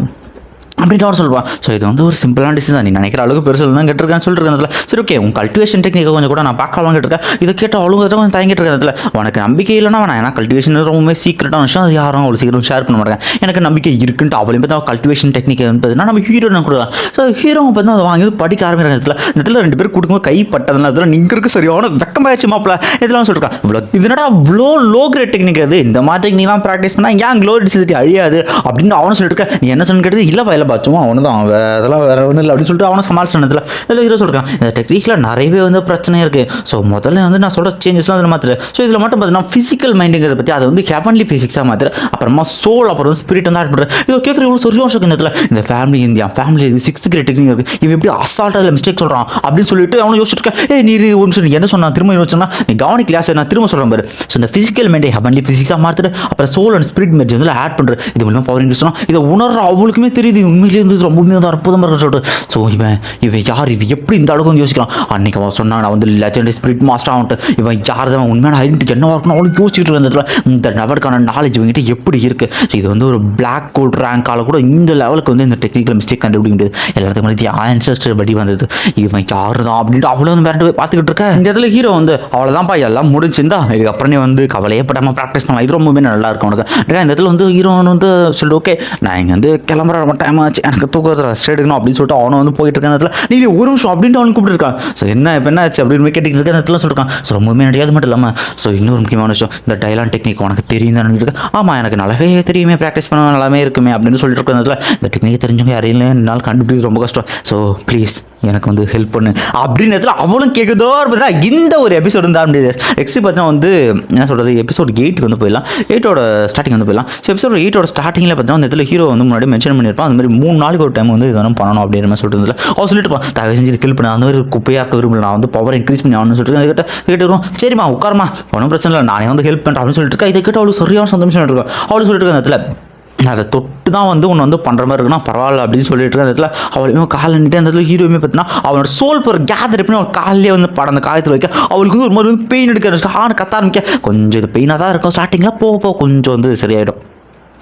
அப்படின்ட்டு அவன் சொல்லுவான் ஸோ இது வந்து ஒரு சிம்பிளான டிசிஷன் நீ நினைக்கிற அளவுக்கு பெருசு தான் கேட்டிருக்கான்னு சொல்லிட்டு சரி ஓகே உன் கல்டிவேஷன் டெக்னிக்கை கொஞ்சம் கூட நான் பார்க்கலாம் கேட்டிருக்கேன். இதை கேட்ட அவ்வளோ கொஞ்சம் தயங்கிட்டு இருக்கிறதுல உனக்கு நம்பிக்கை இல்லைனா வேணாம். ஏன்னா கல்டிவேஷன் ரொம்பவே சீக்கிரட்டான விஷயம். அது யாரும் அவ்வளோ சீக்கிரம் ஷேர் பண்ண மாட்டாங்க. எனக்கு நம்பிக்கை இருக்குன்ட்டு அவளையும் பார்த்தா கல்டிவேஷன் டெக்னிக் பார்த்தீங்கன்னா நம்ம ஹீரோ நான் கொடுக்கலாம் ஸோ ஹீரோ பார்த்தா அதை வாங்கி படிக்க ஆரம்பிக்கிற இடத்துல இந்த இடத்துல ரெண்டு பேரும் கொடுக்கும்போது கை பட்டதுனால அதில் நீங்கள் இருக்க சரியான வெக்கமாயிடுச்சு மாப்பிள்ள இதெல்லாம் சொல்லிருக்கான் இவ்வளோ இதனடா அவ்வளோ லோ கிரேட் டெக்னிக் அது இந்த மாதிரி டெக்னிக்லாம் ப்ராக்டிஸ் பண்ணால் ஏன் க்ளோ டிசிட்டி அழியாது? அப்படின்னு அவனும் சொல்லிட்டு நீ என்ன சொன்னு கேட்டது? இல்லை பாச்சுமா அவனு தான் அவன் அதெல்லாம் வேற ஒன்றும் இல்லை. அப்படின்னு சொல்லிட்டு அவனை சமாளிச்சனத்தில் இதில் ஹீரோ சொல்கிறான் இந்த டெக்னிக்கில் நிறையவே வந்து பிரச்சனை இருக்குது ஸோ முதல்ல வந்து நான் சொல்கிற சேஞ்சஸ்லாம் அதில் மாத்திர ஸோ இதில் மட்டும் பார்த்தீங்கன்னா ஃபிசிக்கல் மைண்டுங்கிறத பற்றி அதை வந்து ஹெவன்லி ஃபிசிக்ஸாக மாத்திர அப்புறமா சோல் அப்புறம் ஸ்பிரிட் வந்து ஆட் பண்ணுறேன் இதை கேட்குற இவ்வளோ சொரியும் இந்த இடத்துல. இந்த ஃபேமிலி இந்தியா ஃபேமிலி இது சிக்ஸ்த் கிரேட் டெக்னிக் இருக்குது இவன் எப்படி அசால்ட்டாக மிஸ்டேக் சொல்கிறான் அப்படின்னு சொல்லிட்டு அவனை யோசிச்சிருக்கேன் ஏ நீ இது ஒரு நிமிஷம் என்ன சொன்னா திரும்ப யோசிச்சா நீ கவனி கிளாஸ் நான் திரும்ப சொல்கிறேன் பாரு. ஸோ இந்த ஃபிசிக்கல் மைண்டை ஹெவன்லி ஃபிசிக்ஸாக மாற்றிட்டு அப்புறம் சோல் அண்ட் ஸ்பிரிட் மெர்ஜ் வந்து ஆட் பண்ணுற இது மூலமாக பவர் இன்க்ரீஸ் இதை உணர்ற அவளுக்குமே தெரியுது. உண்மையிலே இருந்து ரொம்பவுமே வந்து அற்புதமாக இருக்குன்னு சொல்லிட்டு. ஸோ இவன் இவன் யார்? இவன் எப்படி இந்த அளவுக்கு வந்து யோசிக்கலாம் அன்னைக்கு அவன் சொன்னான் நான் வந்து லெஜண்ட் ஸ்பிரிட் மாஸ்டர் ஆகிட்டு இவன் யார்? தான் உண்மையான ஐடென்டி என்ன இருக்கணும் அவனுக்கு யோசிச்சுட்டு இருந்ததுல இந்த லெவலுக்கான நாலேஜ் இவங்ககிட்ட எப்படி இருக்குது இது வந்து ஒரு பிளாக் கோல்ட் ரேங்கால கூட இந்த லெவலுக்கு வந்து இந்த டெக்னிக்கல் மிஸ்டேக் கண்டுபிடிக்க முடியாது. எல்லாத்துக்கும் வந்து ஆன்சஸ்டர் படி வந்தது. இவன் யார் தான் அப்படின்ட்டு அவ்வளோ வந்து மிரண்டு போய் பார்த்துக்கிட்டு இருக்க? இந்த இடத்துல ஹீரோ வந்து அவ்வளோதான்ப்பா எல்லாம் முடிச்சிருந்தா இதுக்கப்புறம் நீ வந்து கவலையே படாமல் ப்ராக்டிஸ் பண்ணலாம். இது ரொம்பவே நல்லா இருக்கும் உனக்கு. ஏன்னா இந்த இடத்துல வந்து ஹீரோ வந்து சொல்லிட்டு ஓகே நான் இங்கே வந்து கிளம்புற டைம் ஆச்சு. எனக்கு தூக்கத்தில் ரெஸ்ட் எடுக்கணும் அப்படின்னு சொல்லிட்டு அவனை வந்து போயிட்டு இருக்க நேரத்தில் நீ ஒரு நிமிஷம் அப்படின்ட்டு அவனுக்கு கூப்பிட்டுருக்கான் ஸோ என்ன இப்போ என்ன ஆச்சு? அப்படின்னு கேட்டுக்கிட்டு இருக்க நேரத்தில் சொல்லிருக்கான். ஸோ ரொம்பவே நடிகாது மட்டும் இல்லாமல் ஸோ இன்னொரு முக்கியமான விஷயம் இந்த டைலான் டெக்னிக் உனக்கு தெரியும் தான் இருக்கேன் ஆமாம் எனக்கு நல்லாவே தெரியுமே ப்ராக்டிஸ் பண்ண நல்லாவே இருக்குமே அப்படின்னு சொல்லிட்டு இருக்க நேரத்தில் இந்த டெக்னிக் தெரிஞ்சவங்க யாரையும் என்னால் கண்டுபிடிக்கிறது ரொம்ப கஷ்டம். ஸோ ப்ளீஸ் எனக்கு வந்து ஹெல்ப் பண்ணு. அப்படின்னு நேரத்தில் அவளும் கேட்குதோ பார்த்தா இந்த ஒரு எபிசோடு இருந்தால் முடியாது நெக்ஸ்ட் பார்த்தீங்கன்னா வந்து என்ன சொல்கிறது எபிசோட் எயிட்டுக்கு வந்து போயிடலாம். எயிட்டோட ஸ்டார்டிங் வந்து போயிடலாம். ஸோ எபிசோட் எயிட்டோட ஸ்டார்டிங்கில் பார்த்தீங்கன்னா அந்த இடத்துல ஹீரோ வந்து முன்னாடி மென்ஷன் பண்ணியிருப்பான். அந்த மாதிரி மூணு நாளைக்கு ஒரு டைம் வந்து இது வேணும் பண்ணணும் அப்படின்ற மாதிரி சொல்லிட்டு இருந்ததுல. அவன் சொல்லிட்டு இருப்பான் தயவு செஞ்சு கில் பண்ண. அந்த மாதிரி குப்பையாக்க விரும்பல. நான் வந்து பவர் இன்க்ரீஸ் பண்ணி ஆகணும்னு சொல்லிட்டு அதை கேட்டுருவோம் சரிம்மா உட்காரமா ஒன்றும் பிரச்சனை இல்லை. நானே வந்து ஹெல்ப் பண்ணுறேன் அப்படின்னு சொல்லிட்டு இருக்கா. இதை கேட்டு அவளுக்கு சரியான சந்தோஷம் இருக்கா. அவளுக்கு சொல்லிட்டு இருக்க அந்த இடத்துல நான் அதை தொட்டு தான் வந்து உன்னை வந்து பண்ணுற மாதிரி இருக்குன்னா பரவாயில்ல. அப்படின்னு சொல்லிட்டு இருக்க அந்த இடத்துல அவளையுமே கால் நின்றுட்டு அந்த இடத்துல ஹீரோயுமே பார்த்தீங்கன்னா அவனோட சோல் போகிற கேதர் எப்படி அவள் காலிலே வந்து படம் அந்த காலத்தில் வைக்க அவளுக்கு வந்து ஒரு மாதிரி வந்து பெயின் எடுக்க ஆன கத்த ஆரம்பிக்க கொஞ்சம் இது பெயினாக தான் இருக்கும். ஸ்டார்டிங்கில் போக போக கொஞ்சம் வந்து சரியாயிடும்.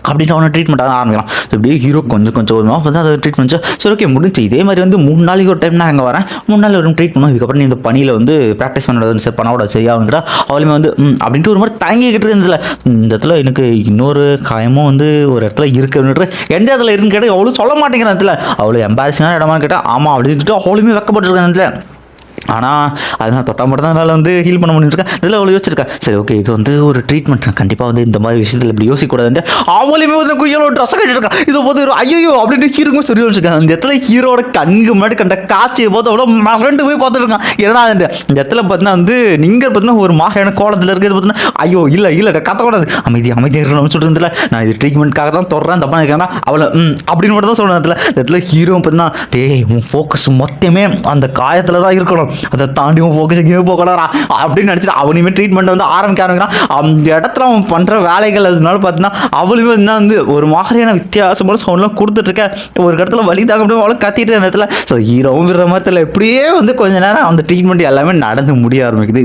அப்படின்னு அவனை ட்ரீட்மெண்ட் ஆரம்பிக்கலாம் ஸோ இப்படியே ஹீரோ கொஞ்சம் கொஞ்சம் ஒரு வந்து அதை ட்ரீட்மெண்ட் சரி ஓகே முடிஞ்சு. இதே மாதிரி வந்து மூணு நாளைக்கு ஒரு டைம் நான் அங்கே வரேன். மூணு நாள் ஒரு ட்ரீட் பண்ணுவோம் இதுக்கப்புறம் நீ இந்த பணியில் வந்து ப்ராக்டிஸ் பண்ணுறது சரி பண்ணக்கூடாது சரியாகுங்கிற அவளுமே வந்து அப்படின்ட்டு ஒரு மாதிரி தங்கிக்கிட்டு இருந்ததில்ல இந்த இடத்துல எனக்கு இன்னொரு காயமும் வந்து ஒரு இடத்துல இருக்குன்னுட்டு எந்த இடத்துல இருக்குன்னு கேட்டால் அவளும் சொல்ல மாட்டேங்கிற இடத்துல அவ்வளோ எம்பாரசிங்கான இடமா கேட்டால் ஆமாம் அப்படின்னு சொல்லிட்டு அவளுமே வெக்கப்பட்டிருக்கேன் இடத்துல ஆனால் அது நான் மட்டும் தான் என்னால் வந்து ஹீல் பண்ண முடிஞ்சிருக்கேன் இதில் அவ்வளோ யோசிச்சிருக்கேன் சரி ஓகே இது வந்து ஒரு ட்ரீட்மெண்ட் நான் கண்டிப்பாக வந்து இந்த மாதிரி விஷயத்தில் இப்படி யோசிக்கக்கூடாதுன்ட்டு அவளையுமே வந்து குய்யலோ ட்ரெஸ் கட்டிருக்கான் இது போது ஒரு ஐயோ அப்படின்னு ஹீரோக்கும் சரி வச்சுருக்கேன் அந்த இடத்துல ஹீரோட கண்ணுக்கு முன்னாடி கண்ட காட்சியை போது அவ்வளோ மறண்டு போய் பார்த்துருக்கான் ஏன்னா அந்த இந்த இடத்துல பார்த்தீங்கன்னா வந்து நீங்கள் பார்த்தீங்கன்னா ஒரு மாகாண கோலத்தில் இருக்கிறது பார்த்தீங்கன்னா ஐயோ இல்லை இல்லை கத்தக்கூடாது. அமைதி அமைதி இருக்கணும்னு சொல்லிட்டு இருந்ததுல. நான் இது ட்ரீட்மெண்ட்காக தான் தொடர்றேன் தப்பா இருக்கேன்னா அவளை அப்படின்னு மட்டும் தான் சொல்கிறேன் இடத்துல இந்த இடத்துல ஹீரோ பார்த்தீங்கன்னா டேய் உன் ஃபோக்கஸ் மொத்தமே அந்த காயத்தில் தான் இருக்கணும். அதை தாண்டி ஃபோக்கஸ் எங்கேயுமே போகக்கூடாதா அப்படின்னு நினச்சிட்டு அவனையுமே ட்ரீட்மெண்ட் வந்து ஆரம்பிக்க ஆரம்பிக்கிறான் அந்த இடத்துல அவன் பண்ணுற வேலைகள் அதனால பார்த்தீங்கன்னா அவளுமே என்ன வந்து ஒரு மாதிரியான வித்தியாசமான சவுண்ட்லாம் கொடுத்துட்ருக்க ஒரு இடத்துல வழி தாங்க முடியும் அவ்வளோ கத்திட்டு அந்த இடத்துல ஸோ ஹீரோவும் விடுற மாதிரி தெரியல. இப்படியே வந்து கொஞ்ச நேரம் அந்த ட்ரீட்மெண்ட் எல்லாமே நடந்து முடிய ஆரம்பிக்குது.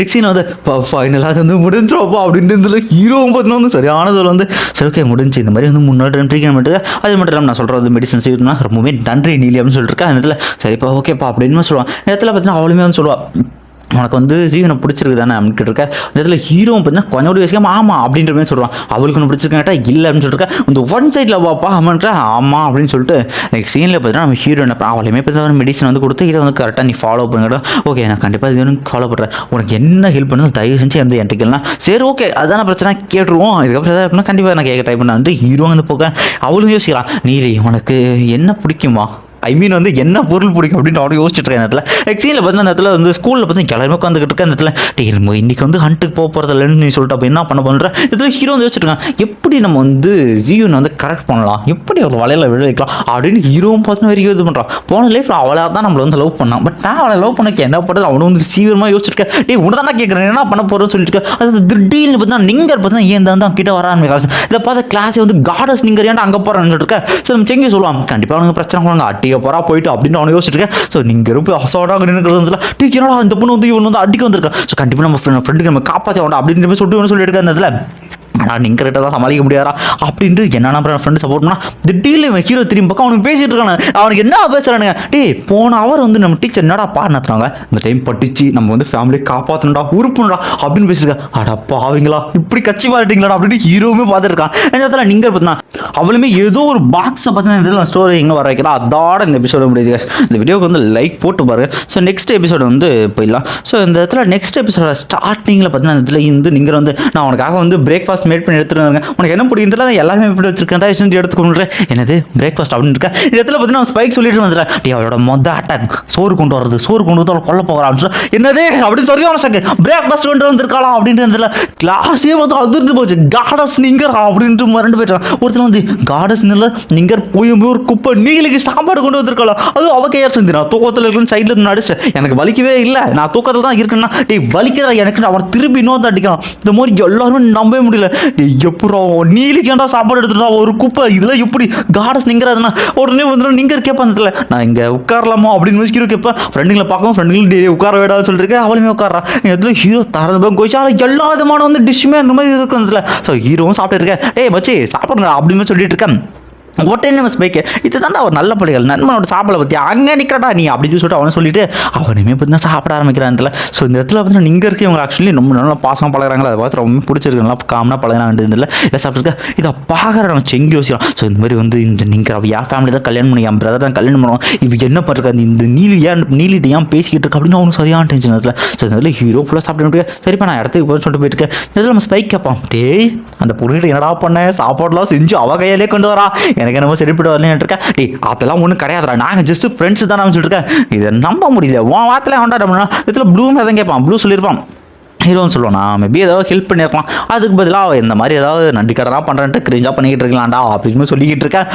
ரிக்ஸின் வந்து ஃபைனலாக அது வந்து முடிஞ்சிருப்பா அப்படின்ட்டு இதில் ஹீரோவும் பார்த்தீங்கன்னா வந்து சரியானதில் வந்து சரி ஓகே முடிஞ்சு. இந்த மாதிரி வந்து முன்னாடி ட்ரீட்மெண்ட்டு அது மட்டும் இல்லாமல் நான் சொல்கிறது மெடிசன்ஸ் இருக்குன்னா ரொம்பவே நன்றி நீலி அப்படின்னு சொல்லிட்டு இருக்கேன் அந்த இடத்துல சரிப்பா ஓகேப்பா அப்படின்னு சொல்லுவான் நேரத்தில் பார்த்தீங்கன்னா அவளுமே வந்து சொல்லுவாள் உனக்கு வந்து ஜீவனை பிடிச்சிருக்கு தானே அப்படின்னு கேட்டிருக்க. இந்த இடத்துல ஹீரோவும் பார்த்தீங்கன்னா கொஞ்சம் கூட யோசிக்காம ஆமாம் அப்படின்ற மாதிரி சொல்கிறான் அவளுக்கு ஒன்று பிடிச்சிருக்கேன் கேட்டால் இல்லை அப்படின்னு சொல்லிட்டு இந்த ஒன் சைடில் வாப்பா அவன்ட்டா ஆமாம் அப்படின்னு சொல்லிட்டு நெக்ஸ்ட் சீனில் பார்த்தீங்கன்னா நம்ம ஹீரோ என்ன அவளையுமே பார்த்தீங்கன்னா ஒரு மெடிசன் வந்து கொடுத்து இதை வந்து கரெக்டாக நீ ஃபாலோ பண்ணிக்கிட்டா ஓகே நான் கண்டிப்பாக இது ஃபாலோ பண்ணுறேன் உனக்கு என்ன ஹெல்ப் பண்ணணும் தயவு செஞ்சு வந்து என்கிட்ட கேளுனா சரி ஓகே அதான பிரச்சனை. கேட்டுருவோம். இதுக்கப்புறம் எதாவது அப்படின்னா கண்டிப்பாக நான் கேட்க ட்ரை பண்ண வந்து ஹீரோ வந்து போக அவளும் யோசிக்கலாம். நீ உனக்கு என்ன பிடிக்குமா? ஐ மீன் வந்து என்ன பொருள் பிடிக்கும் அப்படின்னு அவனும் யோசிச்சுட்டு இருக்கேன் அந்த இடத்துல. எக்ஸியில் பார்த்தீங்கன்னா அந்த இடத்துல வந்து ஸ்கூலில் பார்த்து எல்லாருமே உட்காந்துக்கிட்டு இருக்கேன் அந்த இடத்துல. டே இன்னைக்கு வந்து ஹண்ட்டுக்கு போக போகிறது இல்லைன்னு நீ சொல்லிட்டு அப்போ என்ன பண்ண பண்ணுற இதில் ஹீரோ வந்து யோசிச்சுட்டு எப்படி நம்ம வந்து ஜீவனை வந்து கரெக்ட் பண்ணலாம்? எப்படி அவளை வலையில விழ வைக்கலாம்? அப்படின்னு ஹீரோவும் பார்த்து வரைக்கும் இது பண்ணுறான் போன லைஃப்பில் அவளாக தான் நம்மளை வந்து லவ் பண்ணான். பட் நான் அவளை லவ் பண்ணக்கு என்ன பண்ணுறது அவனும் வந்து சீவிரமாக யோசிச்சிருக்கேன் டே உன தான் கேட்குறேன் என்ன பண்ண போகிறோன்னு சொல்லிட்டு அது திடீர்னு பார்த்தா நீங்கள் பார்த்தா ஏன் தான் தான் கிட்ட வரான்னு காசு இதை பார்த்து கிளாஸே வந்து காடஸ் நீங்கள் ஏன்டா அங்கே போகிறான்னு சொல்லிட்டு இருக்க. ஸோ நம்ம செங்கி சொல்லுவான் கண்டிப்பாக அவனுக்கு பிரச்சனை பண்ணுவாங்க அடிக்க போகிறா போயிட்டு அப்படின்னு அவனை யோசிச்சிருக்கேன் ஸோ நீங்கள் ரொம்ப அசாடாக நின்றுக்கிறதுல டீ என்னடா இந்த பொண்ணு வந்து இவன் வந்து அடிக்க வந்திருக்கான் ஸோ கண்டிப்பாக நம்ம ஃப்ரெண்டுக்கு நம்ம காப்பாற்ற வேண்டாம் அப்படின்ற மாதிரி சொல்லிட்டு சொல்லி சொல்லிட்டு இருக்க அந்த இதில். ஆனால் நீங்கள் கரெக்டாக தான் சமாளிக்க முடியாதா அப்படின்ட்டு என்னென்ன அப்புறம் ஃப்ரெண்டு சப்போர்ட் பண்ணா திடீர்னு இவன் ஹீரோ திரும்பி பக்கம் அவனுக்கு பேசிட்டு இருக்கானு. அவனுக்கு என்ன பேசுறானுங்க? டே போன அவர் வந்து நம்ம டீச்சர் என்னடா பாடினாங்க இந்த டைம் பட்டுச்சு நம்ம வந்து ஃபேமிலியை காப்பாற்றணும்டா உறுப்புணுடா அப்படின்னு பேசியிருக்கேன் அடா பாவீங்களா இப்படி கட்சி மாறிட்டீங்களா அப்படின்னு ஹீரோவுமே பார்த்துருக்கான் இந்த இடத்துல நீங்கள் பார்த்தீங்கன்னா அவளுமே ஏதோ ஒரு பாக்ஸை பார்த்தீங்கன்னா இதில் ஸ்டோரி எங்கே வர வைக்கிறா? அதோட இந்த எபிசோட முடியுது இந்த வீடியோக்கு வந்து லைக் போட்டு பாரு. ஸோ நெக்ஸ்ட் எபிசோடு வந்து போயிடலாம். ஸோ இந்த இடத்துல நெக்ஸ்ட் எபிசோட ஸ்டார்டிங்கில் பார்த்தீங்கன்னா இந்த இடத்துல இருந்து நீங்கள் வந்து நான் உனக்காக வந்து பிரேக்ஃபாஸ்ட் மேட் பண்ணி எடுத்துகிட்டு வந்தேன் உனக்கு என்ன பிடிக்கும்? இதில் எல்லாமே எப்படி வச்சிருக்கேன். தான் செஞ்சு எடுத்துக்கொண்டுறேன் என்னது? பிரேக்ஃபாஸ்ட் அப்படின்னு இருக்கேன் இந்த இடத்துல பார்த்தீங்கன்னா ஸ்பைக் சொல்லிட்டு வந்துடுறேன் டே அவளோட மொத அட்டாக் சோறு கொண்டு வரது சோறு கொண்டு வந்து அவளை கொல்ல போகிறான் அப்படின்னு என்னது? அப்படின்னு சொல்லி அவனை சாக்கு பிரேக்ஃபாஸ்ட் கொண்டு வந்திருக்கலாம் அப்படின்ட்டு இதில் கிளாஸே வந்து அதிர்ந்து போச்சு. காடஸ் நிங்கர் அப்படின்ட்டு மறந்து போயிட்டான் ஒருத்தர் வந்து காடஸ் நில்ல நிங்கர் போய் ஒரு குப்பை நீங்களுக்கு சாப்பாடு கொண்டு வந்திருக்கலாம் அதுவும் அவ கையால் செஞ்சு நான் தூக்கத்தில் இருக்குன்னு சைடில் இருந்து அடிச்சேன் எனக்கு வலிக்கவே இல்லை. நான் தூக்கத்தில் தான் இருக்குன்னா டே வலிக்கிறா எனக்கு அவன் திருப்பி இன்னொரு அடிக்கலாம் இந்த மாதிரி எல்லாருமே நம்பவே முடியல. டேய் எப்படா நீலிக்கு கேண்டா சாப்பாடு எடுத்துட்டா ஒரு குப்பை. இதெல்லாம் எப்படி காடஸ் நிங்கிறாதுன்னா உடனே வந்து நீங்கள் கேட்பேன் அந்த இடத்துல. நான் இங்கே உட்காரலாமா அப்படின்னு யோசிக்கிற கேட்பேன் ஃப்ரெண்டுங்களை பார்க்கவும் ஃப்ரெண்டுங்களை டே உட்கார வேடான்னு சொல்லிருக்கேன் அவளுமே உட்காரா இதில் ஹீரோ தரது கோச்சா எல்லா விதமான வந்து டிஷ்ஷுமே அந்த மாதிரி இருக்கும் இதில் ஸோ ஹீரோவும் சாப்பிட்டு இருக்கேன். ஏய் மச்சி சாப்பிடுங்க அப்படின்னு சொல்லிட்டு இருக்கேன். ஒட்டே நம்ம ஸ்பைக்கு இதுதான்டா ஒரு நல்ல பள்ளிகள். நண்பனோட சாப்பிட பற்றி அங்கே நிற்கிறடா நீ அப்படின்னு சொல்லிட்டு அவனை சொல்லிட்டு அவனுமே பார்த்தீங்கன்னா சாப்பிட ஆரம்பிக்கிறான் இடத்துல ஸோ இந்த இடத்துல வந்து நீங்கள் இருக்க இவங்க ஆக்சுவலி ரொம்ப நல்லா பாசமாக பழகுறாங்களா? அதை பார்த்து ரொம்ப பிடிச்சிருக்கு. நல்லா காமனாக பழகிறாங்கன்றது இல்லை இதை சாப்பிட்டுருக்க? இதை பார்க்குற நம்ம செங்கி யோசிக்கலாம் ஸோ இந்த மாதிரி வந்து இந்த நீங்கள் அவள் என் ஃபேமிலி தான் கல்யாணம் பண்ணி என் பிரதர் தான் கல்யாணம் பண்ணுவோம் இவ என்ன பண்ணுறா இந்த நீலி ஏன் நீலிட்டு ஏன் பேசிக்கிட்டு இருக்கு அப்படின்னு அவனுக்கு சரியான டென்ஷன் அதில் ஸோ இந்த இதில் ஹீரோ ஃபுல்லாக சாப்பிட்டு சரிப்பா நான் இடத்துக்கு போய் சொல்லிட்டு போயிட்டு இதில் நம்ம ஸ்பைக் கேட்பான். டேய் அந்த பொண்ணுகிட்ட என்னடா பண்ண? சாப்பாடுலாம் செஞ்சு அவ கையாலே கொண்டு வரா. எனக்கு என்னமோ சரிப்பட்டு வரலன்னு இருக்கேன். டே அதெல்லாம் ஒன்றும் கிடையாதுடா. நாங்கள் ஜஸ்ட் ஃப்ரெண்ட்ஸ் தான் சொல்லிட்டு இருக்கேன். இதை நம்ப முடியல. உன் வார்த்தையில கொண்டாட இதில் ப்ளூ தான் கேட்பான். ப்ளூ சொல்லியிருப்பான். ஹீரோன்னு சொல்லுவானா? மேபி ஏதாவது ஹெல்ப் பண்ணியிருக்கலாம். அதுக்கு பதிலாக இந்த மாதிரி ஏதாவது நன்றி பண்ணுறேன்ட்டு கிரிஞ்சாக பண்ணிக்கிட்டு இருக்கலாம்டா அப்படின்னு சொல்லிக்கிட்டு இருக்கேன்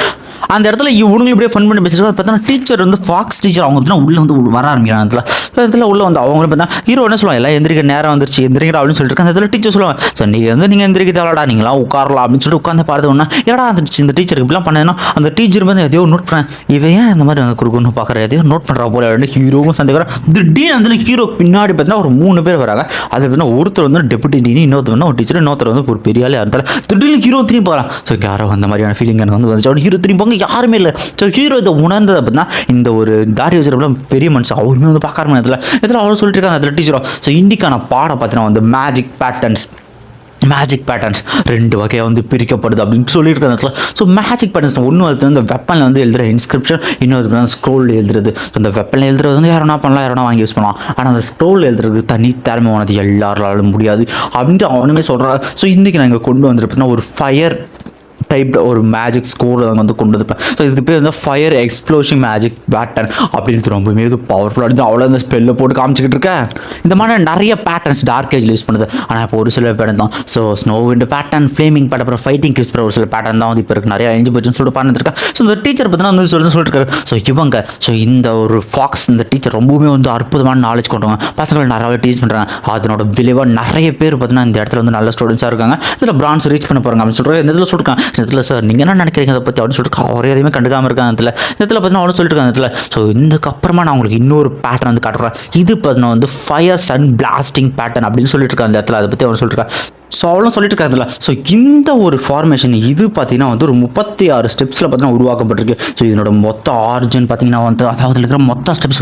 அந்த இடத்துல இவனுங்க இப்படியே ஃபன் பண்ணி பேசிட்டு பார்த்தா டீச்சர் வந்து ஃபாக்ஸ் டீச்சர் அவங்க பார்த்தா உள்ளே வந்து வர ஆரம்பிக்கிறாங்க அதில் இடத்துல. உள்ளே வந்து அவங்களும் பார்த்தா ஹீரோ என்ன சொல்லுவாங்க எல்லாம் எந்திரிக்க நேரம் வந்துருச்சு. எந்திரிக்கிறா அப்படின்னு சொல்லிட்டு இருக்காங்க அந்த இடத்துல டீச்சர் சொல்லுவாங்க ஸோ நீங்கள் வந்து நீங்கள் எந்திரிக்க தேவைடா நீங்களாம் உட்காரலாம் அப்படின்னு சொல்லிட்டு உட்காந்து பார்த்து ஒன்றா ஏடா அந்த இந்த டீச்சருக்கு இப்படிலாம் பண்ணதுன்னா அந்த டீச்சர் வந்து எதையோ நோட் பண்ணேன் இவன் ஏன் இந்த மாதிரி வந்து குறுக்குன்னு பார்க்குற? எதையோ நோட் பண்ணுறா போல அப்படின்னு ஹீரோவும் சந்தேகம் திடீர்னு வந்து ஹீரோ பின்னாடி பார்த்தீங்கன்னா ஒரு மூணு பேர் வராங்க. அது பார்த்தீங்கன்னா ஒருத்தர் வந்து டெபுட்டி இன்ஜினியர் இன்னொருத்தர் வந்து ஒரு டீச்சர் இன்னொருத்தர் வந்து ஒரு பெரிய ஆளே இருந்தாலும் திடீர்னு ஹீரோ திரும்பி போகலாம் ஸோ யாரோ அந்த மாதிரியான ஃபீலிங் எனக்கு வந்து வந்துச்சு. அவன் ஹீரோ திரும்பி போங்க யாருமே இல்லை. ஸோ ஹீரோ இதை உணர்ந்தது அப்படின்னா இந்த ஒரு தாடி வச்சிருப்பல பெரிய மனுஷன் அவருமே வந்து பார்க்காம இதில் இதில் அவர் சொல்லிட்டு இருக்காங்க அதில் டீச்சரும் ஸோ இண்டிக்கான பாடம் பார்த்தீங்கன்னா வந்து மேஜிக் பேட்டர்ன்ஸ் மேஜிக் பேட்டர்ன்ஸ் ரெண்டு வகையாக வந்து பிரிக்கப்படுது அப்படின்னு சொல்லியிருக்காங்க. ஸோ மேஜிக் பேட்டர்ன்ஸ் ஒன்று வந்து இந்த வெப்பனில் வந்து எழுதுகிற இன்ஸ்கிரிப்ஷன் இன்னொரு வந்து ஸ்க்ரோல் எழுதுறது. ஸோ இந்த வெப்பனில் எழுதுறது வந்து யாரும் பண்ணலாம் யாரும் வாங்கி யூஸ் பண்ணலாம். ஆனால் அந்த ஸ்க்ரோல் எழுதுறது தனி ஆனது எல்லாராலும் முடியாது. அப்படின்ட்டு அவனுமே சொல்கிறான் ஸோ இன்றைக்கி நாங்கள் கொண்டு வந்துருப்போம்னா ஒரு ஃபயர் டைப் ஒரு மேஜிக் ஸ்கோர் வந்து கொண்டு வந்திருப்பேன் ஸோ இதுக்கு பேர் வந்து ஃபயர் எக்ஸ்ப்ளோஷன் மேஜிக் பேட்டர்ன் அப்படின்னு ரொம்பவே இது பவர்ஃபுல்லாக இருந்து அவ்வளோ இந்த ஸ்பெல்லை போட்டு காமிச்சிக்கிட்டு இருக்கேன். இந்த மாதிரி நிறைய பேட்டர்ன்ஸ் டார்க் ஏஜில் யூஸ் பண்ணுது. ஆனால் இப்போ ஒரு சில பேட்டர்ன் தான். So snow wind pattern flaming pattern அப்புறம் ஃபைட்டிங் கிறிஸ்பர் ஒரு சில பேட்டர்ன் தான் வந்து இப்போ இருக்கு. நிறைய அழிஞ்சு போச்சுன்னு சொல்லிட்டு பார்த்துருக்கேன் ஸோ இந்த டீச்சர் பார்த்தீங்கன்னா வந்து சொல்லி சொல்லிட்டு ஸோ இவங்க ஸோ இந்த ஒரு ஃபாக்ஸ் இந்த டீச்சர் ரொம்பவுமே வந்து அற்புதமான நாலேஜ் கொண்டுவாங்க. பசங்களை நிறைய டீச் பண்ணுறாங்க அதனோட விளைவாக நிறைய பேர் பார்த்தீங்கன்னா இந்த இடத்துல வந்து நல்ல ஸ்டூடெண்ட்ஸாக இருக்காங்க. இதில் பிரான்ஸ் ரீச் பண்ண போகிறாங்க அப்படின்னு சொல்கிறாங்க இந்த இதில் சொல்லிருக்காங்க. இதில் சார் நீங்கள் என்ன நினைக்கிறீங்க? அதை பற்றி அப்படின்னு சொல்லிட்டு அவரே எதையுமே கண்டுக்காமல் இருக்காங்க இதில் இதில் பார்த்தீங்கன்னா அவனு சொல்லிட்டு இருக்காங்க இதில் ஸோ இதுக்கப்புறமா நான் உங்களுக்கு இன்னொரு பேட்டர்ன் வந்து காட்டுறேன். இது பார்த்தீங்கன்னா வந்து ஃபயர் சன் பிளாஸ்டிங் பேட்டர்ன் அப்படின்னு சொல்லிட்டு இருக்காங்க இந்த இடத்துல. அதை பற்றி அவர் சொல்லிட்டு ஸோ அவ்வளோ சொல்லிட்டு இருக்காதுல்ல ஸோ இந்த ஒரு ஃபார்மேஷன் இது பார்த்தீங்கன்னா வந்து ஒரு முப்பத்தி ஆறு ஸ்டெப்ஸில் பார்த்தீங்கன்னா உருவாக்கப்பட்டிருக்கு. ஸோ இதனோட மொத்த ஆர்ஜின் பார்த்தீங்கன்னா வந்து அதாவது இருக்கிற மொத்த ஸ்டெப்ஸ்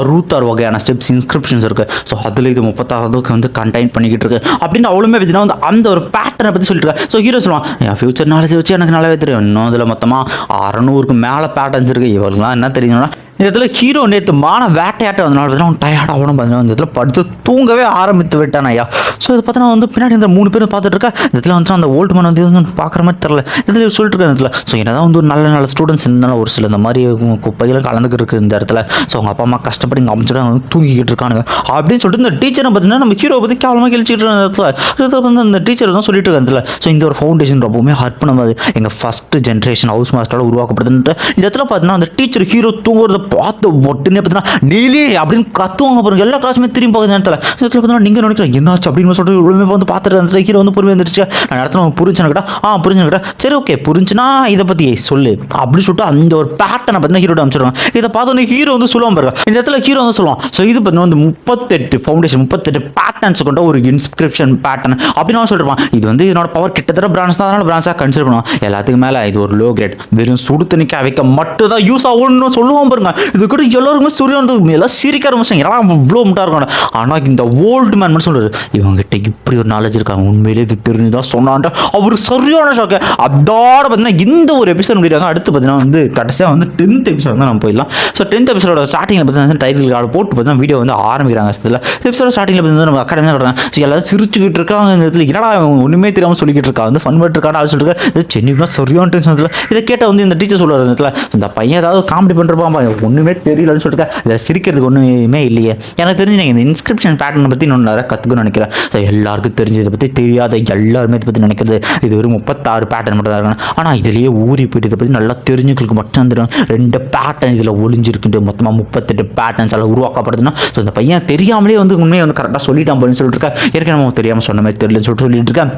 அறுபத்தாறு வகையான ஸ்டெப்ஸ் இன்ஸ்கிரிப்ஷன்ஸ் இருக்குது ஸோ அதில் இது முப்பத்தாறுக்கு வந்து கண்டெயின் பண்ணிக்கிட்டு இருக்கு. அப்படின்னு அவளுமே பார்த்தீங்கன்னா வந்து அந்த ஒரு பேட்டர்னை பற்றி சொல்லிட்டு இருக்கா ஸோ ஹீரோ சொல்லுவான் என் ஃபியூச்சர் நாலேஜ் வச்சு எனக்கு நல்லாவே தெரியும் இன்னும் அதில் மொத்தமாக அறநூறுக்கு மேலே பேட்டர்ன்ஸ் இருக்குது இவங்களுக்குலாம் என்ன தெரியும்னா இந்த இடத்துல ஹீரோ நேற்று மான வேட்டையாட்ட வந்தனால பார்த்தீங்கன்னா அவன் டயர்ட் ஆகணும் பார்த்தீங்கன்னா இந்த இடத்துல படுத்து தூங்கவே ஆரம்பித்து விட்டான் ஐயா. ஸோ இது பார்த்தீங்கன்னா வந்து பின்னாடி இந்த மூணு பேரும் பார்த்துட்டு இருக்கா இந்த இடத்துல வந்து அந்த ஓல்டு மேன் வந்து பார்க்குற மாதிரி தெரில இதில் சொல்லிட்டு இருக்கேன் இடத்துல. ஸோ என்னதான் வந்து ஒரு நல்ல நல்ல ஸ்டூடெண்ட்ஸ் இருந்தாலும் ஒரு சில இந்த மாதிரி குப்பைகளும் கலந்துக்கிட்டு இருக்கு இந்த இடத்துல. ஸோ அவங்க அப்பா அம்மா கஷ்டப்பட்டு இங்கே அமைச்சிட்டு வந்து தூங்கிக்கிட்டு இருக்கானுங்க. அப்படின்னு சொல்லிட்டு இந்த டீச்சரை பார்த்தீங்கன்னா நம்ம ஹீரோ பற்றி கேவலமாக கழிச்சிக்கிட்டு இருந்த இடத்துல. இடத்துல வந்து அந்த டீச்சர் தான் சொல்லிட்டு இருக்காங்க இடத்துல. ஸோ இந்த ஒரு ஃபவுண்டேஷன் ரொம்பவுமே அர்ப்பணமாது எங்கள் ஃபஸ்ட்டு ஜென்ரேஷன் ஹவுஸ் மாஸ்டரால் உருவாக்கப்படுதுன்ட்டு. இந்த இடத்துல பார்த்தீங்கன்னா அந்த டீச்சர் ஹீரோ தூங்குறத பார்த்த உடனே பார்த்தீங்கன்னா நீலே அப்படின்னு கத்துவாங்க பாருங்க. எல்லா கிளாஸுமே திரும்பி பார்க்குற நேரத்தில். இந்த பார்த்தீங்கன்னா நீங்கள் நினைக்கிறேன் என்னாச்சு? அப்படின்னு சொல்லிட்டு உடனே வந்து பார்த்துட்டு அந்த ஹீரோ வந்து பொறுமை வந்துருச்சு. நான் இடத்துல புரிஞ்சுன்னு கேட்டா ஆ புரிஞ்சுன்னு கேட்டா. சரி ஓகே புரிஞ்சுனா இதை பற்றி சொல்லு. அப்படின்னு சொல்லிட்டு அந்த ஒரு பேட்டனை பார்த்தீங்கன்னா ஹீரோட அமைச்சிருவாங்க இதை பார்த்தோன்னே ஹீரோ வந்து சொல்லுவான் பாருங்க. இந்த இடத்துல ஹீரோ வந்து சொல்லுவான். ஸோ இது பார்த்தீங்கன்னா வந்து முப்பத்தெட்டு ஃபவுண்டேஷன் முப்பத்தெட்டு பேட்டர்ன்ஸ் கொண்ட ஒரு இன்ஸ்கிரிப்ஷன் பேட்டர்ன் அப்படின்னு அவன் சொல்லிருப்பான். இது வந்து இதனோட பவர் கிட்டத்தட்ட பிரான்ஸ் தான். அதனால பிரான்ஸாக கன்சிடர் பண்ணுவோம் எல்லாத்துக்கும் மேலே இது ஒரு லோ கிரேட் வெறும் சுடு தண்ணிக்கு வைக்க மட்டும் தான் யூஸ் ஆகும்னு சொல்லுவான் பாருங்க. இது கூட எல்லோருக்குமே சூரியன் எல்லாம் சிரிக்க ஆரம்பிச்சாங்க எல்லாம் இவ்வளோ முட்டாக இருக்கணும் ஆனால் இந்த ஓல்டு மேன் மட்டும் சொல்றாரு இவங்ககிட்ட இப்படி ஒரு நாலேஜ் இருக்காங்க உண்மையிலே இது தெரிஞ்சுதான் சொன்னான்ட்டு அவர் சரியான ஷாக்கு அதோட பார்த்தீங்கன்னா இந்த ஒரு எபிசோட் முடியாங்க அடுத்து பார்த்தீங்கன்னா வந்து கடைசியாக வந்து டென்த் எபிசோட் வந்து நம்ம போயிடலாம். ஸோ டென்த் எபிசோட ஸ்டார்டிங்கில் பார்த்தீங்கன்னா டைட்டில் கார்டு போட்டு பார்த்தீங்கன்னா வீடியோ வந்து ஆரம்பிக்கிறாங்க இதில் எபிசோட ஸ்டார்டிங்கில் பார்த்தீங்கன்னா நம்ம அக்காடமி சொல்கிறாங்க ஸோ எல்லாரும் சிரிச்சுக்கிட்டு இருக்காங்க இந்த இடத்துல. என்னடா இவன் ஒன்றுமே தெரியாமல் சொல்லிக்கிட்டு இருக்கா? வந்து ஃபன் பண்ணிட்டு இருக்கான்னு சொல்லிட்டு இருக்கா. இது சென்னைக்கு சரியான டென்ஷன் இதில் இதை கேட்டால் வந்து இந்த டீச்சர் சொல்லுவார் இந்த இடத்துல இந்த பையன் ஏதாவது காமெடி பண்ணுறப்பா ஒன்றுமே தெரியலன்னு சொல்லிட்டு இதை சிரிக்கிறதுக்கு ஒன்றுமே இல்லையே. எனக்கு தெரிஞ்சு நீங்கள் இந்த இன்ஸ்கிரிப்ஷன் பேட்டர்னை பற்றி இன்னும் நிறைய கற்றுக்கணும்னு நினைக்கிறேன். ஸோ எல்லாருக்கும் தெரிஞ்சு இதை பற்றி தெரியாத எல்லாருமே இதை பற்றி நினைக்கிறது. இது ஒரு முப்பத்தாறு பேட்டர்ன் மட்டும் தான் இருக்கணும். ஆனால் இதுலேயே ஊறி போயிட்டு இதை பற்றி நல்லா தெரிஞ்சுக்கிறதுக்கு மட்டும் தெரியும். ரெண்டு பேட்டர்ன் இதில் ஒளிஞ்சிருக்குன்ட்டு மொத்தமாக முப்பத்தெட்டு பேட்டர்ன்ஸ் எல்லாம் உருவாக்கப்படுதுன்னா ஸோ இந்த பையன் தெரியாமலே வந்து உண்மையை வந்து கரெக்டாக சொல்லிட்டான் போலன்னு சொல்லிட்டு இருக்கா. ஏற்கனவே தெரியாமல் சொன்ன மாதிரி தெரியலன்னு சொல்லிட்டு சொல்லிட்டு இருக்கேன்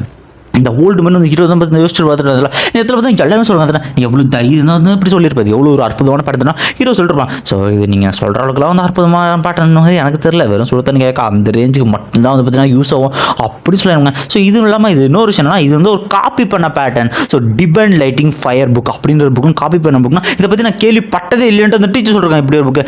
இந்த ஓல்டு மேன் வந்து ஹீரோ தான் பார்த்து யோசிச்சு பார்த்துட்டு இந்த இடத்துல பார்த்தா எல்லாமே சொல்லுவாங்க எவ்வளோ தைரியம் தான் இப்படி சொல்லியிருப்பாது எவ்வளோ ஒரு அற்புதமான பாட்டுனா ஹீரோ சொல்லிருப்பான். ஸோ இது நீங்கள் சொல்கிற அளவுக்குலாம் வந்து அற்புதமான பாட்டுன்னு எனக்கு தெரியல. வெறும் சுடுத்தண்ணி கேட்க அந்த ரேஞ்சுக்கு மட்டும்தான் வந்து பார்த்தீங்கன்னா யூஸ் ஆகும். அப்படி சொல்லுவாங்க ஸோ இது இல்லாமல் இது இன்னொரு விஷயம்னா இது வந்து ஒரு காப்பி பண்ண pattern so depend lighting fire book அப்படின்ற புக்கும் காப்பி பண்ண புக்னா இதை பற்றி நான் கேள்விப்பட்டதே இல்லைன்ட்டு அந்த டீச்சர் சொல்கிறாங்க இப்படி ஒரு புக்கு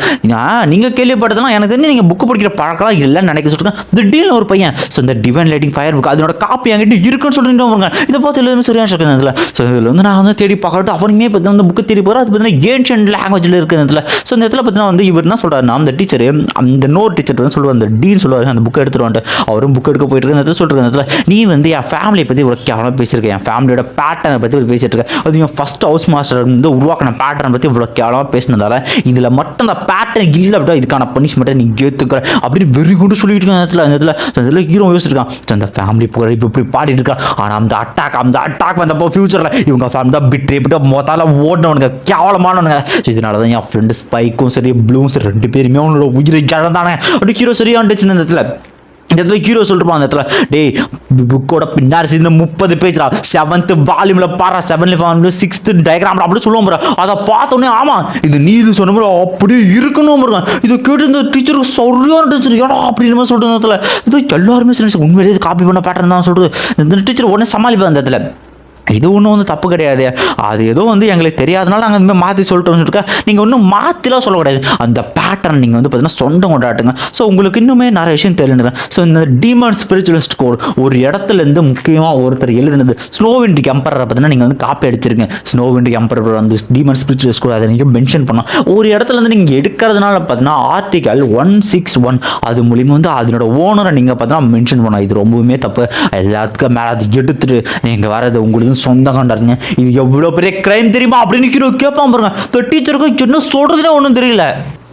நீங்கள் கேள்விப்பட்டதெல்லாம் எனக்கு தெரிஞ்சு நீங்கள் புக்கு படிக்கிற பழக்கம் இல்லைன்னு நினைக்க சொல்லிருக்கேன் திடீர்னு ஒரு பையன் ஸோ இந்த டிவைன் லைட்டிங் ஃபயர் புக் அதனோட காப்பி என்கிட்ட இருக்குன்னு சொல்லிட்டு பாருங்க. இதை பார்த்து எல்லாருமே சரியாக இருக்குது இதில். ஸோ இதில் வந்து நான் வந்து தேடி பார்க்கட்டும் அவருமே பார்த்தீங்கன்னா அந்த புக்கு தேடி போகிறோம் அது பார்த்தீங்கன்னா ஏன்ஷியன் லாங்குவேஜில் இருக்குது இதில். ஸோ இந்த இடத்துல பார்த்தீங்கன்னா வந்து இவர் என்ன சொல்கிறாருன்னா அந்த டீச்சர் அந்த நோர் டீச்சர் வந்து சொல்லுவார் அந்த டீன் சொல்லுவார். அந்த புக்கை எடுத்துருவான்ட்டு அவரும் புக் எடுக்க போயிட்டு இருக்க இடத்துல சொல்லிட்டு இடத்துல நீ வந்து என் ஃபேமிலியை பற்றி இவ்வளோ கேவலமாக பேசியிருக்கேன் என் ஃபேமிலியோட பேட்டர்னை பற்றி இவ்வளோ பேசிட்டு இருக்க அது என் ஃபஸ்ட் ஹவுஸ் மாஸ்டர் வந்து உருவாக்கின பேட்டர்னை பற்றி இவ்வளோ கேவலமாக பேசினதால இதில் மட்டும் அந்த பேட்டர்ன் இல்லை அப்படின்னா இதுக்கான பனிஷ்மெண்ட்டை நீ ஏற்றுக்கிற அப்படின்னு வெறி கொண்டு சொல்லிட்டு இருக்க இடத்துல. அந்த இடத்துல ஸோ இதில் ஹீரோ யோசிச்சிருக்கான் ஸோ அந்த ஃபேமிலி போகிற இப்போ இப்படி பாடிட்டு இருக்கான் ஆனால் அந்த அட்டாக் அந்த அட்டாக் வந்தப்போ ஃபியூச்சரில் இவங்க ஃபேமிலி தான் பிட்டு இப்படி மொத்தால ஓடினவனுங்க கேவலமானவனுங்க. இதனால தான் என் ஃப்ரெண்டு ஸ்பைக்கும் சரி ப்ளூவும் சரி ரெண்டு பேருமே அவனோட உயிரை இழந்தானே அப்படி ஹீரோ சரியாண்டுச்சு இந்த இடத்துல. இந்த இடத்துல ஹீரோ சொல்லிருப்பான் அந்த இடத்துல. டேய் புக்கோட பின்னாடி சேர்ந்து முப்பது பேஜ்ரா செவன்த்து வால்யூமில் பாரா செவன்த் வால்யூமில் சிக்ஸ்த் டயக்ராம் அப்படின்னு சொல்லுவோம் பாரு. அதை பார்த்தோன்னே ஆமாம் இது நீ இது சொன்ன மாதிரி அப்படியே இருக்கணும் பாருங்க. இது கேட்டு இந்த டீச்சருக்கு சரியான டீச்சர் ஏடா அப்படின்னு மாதிரி சொல்லிட்டு இந்த இடத்துல. இது எல்லாருமே உண்மையிலேயே காப்பி பண்ண பேட்டர்ன் தான் சொல்கிறது இந்த டீச்சர் உடனே சமாளிப்பேன் அந்த இடத்துல. இது ஒன்றும் வந்து தப்பு கிடையாது. அது ஏதோ வந்து எங்களுக்கு தெரியாதனால நாங்கள் இந்த மாற்றி சொல்லிட்டோம்னு சொல்லிட்டு நீங்கள் ஒன்றும் மாற்றிலாம் சொல்லக்கூடாது அந்த பேட்டர்ன் நீங்கள் வந்து பார்த்தீங்கன்னா சொந்தம் கொண்டாட்டுங்க. ஸோ உங்களுக்கு இன்னுமே நிறைய விஷயம் தெரிஞ்சுங்க ஸோ இந்த டீமன் ஸ்பிரிச்சுவலிஸ்ட் கோர் ஒரு இடத்துலேருந்து முக்கியமாக ஒருத்தர் எழுதுனது. ஸ்னோவிண்டிக் எம்பரரை பார்த்தீங்கன்னா நீங்கள் வந்து காப்பி அடிச்சிருங்க. ஸ்னோவிண்டி எம்பரர் அந்த டீமன் ஸ்பிரிச்சுவலிஸ்ட் கோர் அதை நீங்கள் மென்ஷன் பண்ணோம் ஒரு இடத்துலேருந்து நீங்கள் எடுக்கிறதுனால பார்த்தீங்கன்னா ஆர்டிகல் ஒன் சிக்ஸ் ஒன் அது மூலியமாக வந்து அதனோட ஓனரை நீங்கள் பார்த்தீங்கன்னா மென்ஷன் பண்ணோம் இது ரொம்பவுமே தப்பு. எல்லாத்துக்கும் மேலே அது எடுத்துட்டு நீங்கள் வரது உங்களுக்கு வந்து சொந்தம் கண்டாருங்க இது எவ்வளோ பெரிய கிரைம் தெரியுமா? அப்படின்னு கேட்பான் பாருங்க. இந்த டீச்சருக்கு என்ன சொல்கிறதுனே ஒன்றும் தெரியல.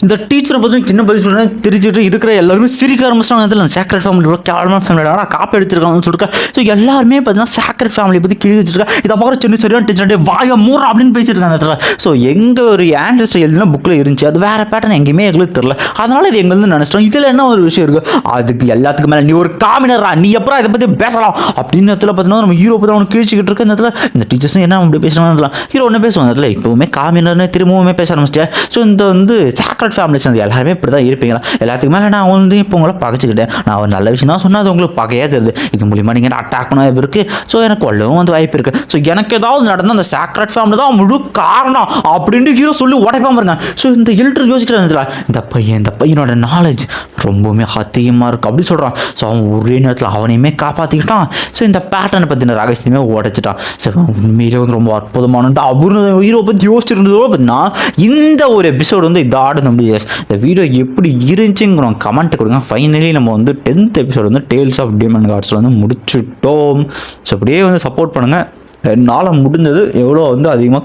இந்த டீச்சரை பற்றி சின்ன பதில் சொல்கிறேன் தெரிஞ்சுட்டு இருக்கிற எல்லாருமே சிரிக்க ஆரம்பிச்சாங்க அதில் சேக்ரட் ஃபேமிலி இவ்வளோ கேவலமான ஃபேமிலி ஆனால் காப்பி எடுத்துருக்காங்கன்னு சொல்லிட்டு ஸோ எல்லாருமே பார்த்தீங்கன்னா சேக்ரட் ஃபேமிலி பற்றி கிழி வச்சிருக்கா. இதை பார்க்குற சின்ன சரியான டீச்சர் வாய மூற அப்படின்னு பேசியிருக்காங்க அதில் ஸோ எங்கள் ஒரு ஆன்சஸ்டர் எழுதினா புக்கில் இருந்துச்சு. அது வேறு பேட்டர்ன் எங்கேயுமே எங்களுக்கு தெரில அதனால இது எங்களுக்கு நினச்சிட்டோம். இதில் என்ன ஒரு விஷயம் இருக்குது அதுக்கு எல்லாத்துக்கும் மேலே நீ ஒரு காமினரா நீ எப்போ இதை பற்றி பேசலாம்? அப்படின்னு இடத்துல பார்த்தீங்கன்னா நம்ம ஹீரோ பற்றி அவனுக்கு கிழிச்சிக்கிட்டு இருக்க இந்த இடத்துல இந்த டீச்சர்ஸும் என்ன அப்படி பேசுகிறாங்க ஹீரோ ஒன்று பேசுவாங்க. அதில் இப்போவுமே காமினர்னு திரும்பவுமே பேச ஆரம்பிச்சிட்டேன் ஸோ இந்த வந்து சேக்ரெட் ஃபேமிலி சேர்ந்து எல்லாருமே இப்படி தான் இருப்பீங்களா? எல்லாத்துக்கு மேலே நான் வந்து இப்போ உங்களை பகைச்சிக்கிட்டேன். நான் ஒரு நல்ல விஷயம் தான் சொன்னால் அது உங்களுக்கு பகையாக தெரியுது இது மூலிமா நீங்கள் அட்டாக் பண்ண வாய்ப்பு இருக்குது ஸோ எனக்கு கொள்ளவும் வந்து வாய்ப்பு இருக்குது ஸோ எனக்கு ஏதாவது நடந்த அந்த சேக்ரெட் ஃபேமிலி தான் முழு காரணம் அப்படின்ட்டு ஹீரோ சொல்லி உடைப்பாம இருங்க ஸோ இந்த எல்டர் யோசிக்கிறாங்க இந்த பையன் இந்த பையனோட நாலேஜ் ரொம்பவுமே அதிகமாக இருக்குது அப்படி சொல்கிறான் ஸோ அவன் ஒரே நேரத்தில் அவனையுமே காப்பாற்றிக்கிட்டான் ஸோ இந்த பேட்டர்னை பற்றின ரகசியமே உடைச்சிட்டான். ஸோ உண்மையிலே வந்து ரொம்ப அற்புதமானது அவரு ஹீரோ பற்றி யோசிச்சிருந்ததோ பார்த்தீங்கன்னா இந்த ஒரு எபிசோடு வந்து இதோட நம்ம இந்த வீடியோ எப்படி இருந்துச்சுங்கிற கமெண்ட் கொடுங்க. ஃபைனலி நம்ம வந்து டென்த் எபிசோடு வந்து டேல்ஸ் ஆஃப் டேமன் கார்ட்ஸில் வந்து முடிச்சுட்டோம். ஸோ அப்படியே வந்து சப்போர்ட் பண்ணுங்கள் என்னால் முடிஞ்சது எவ்வளோ வந்து அதிகமாக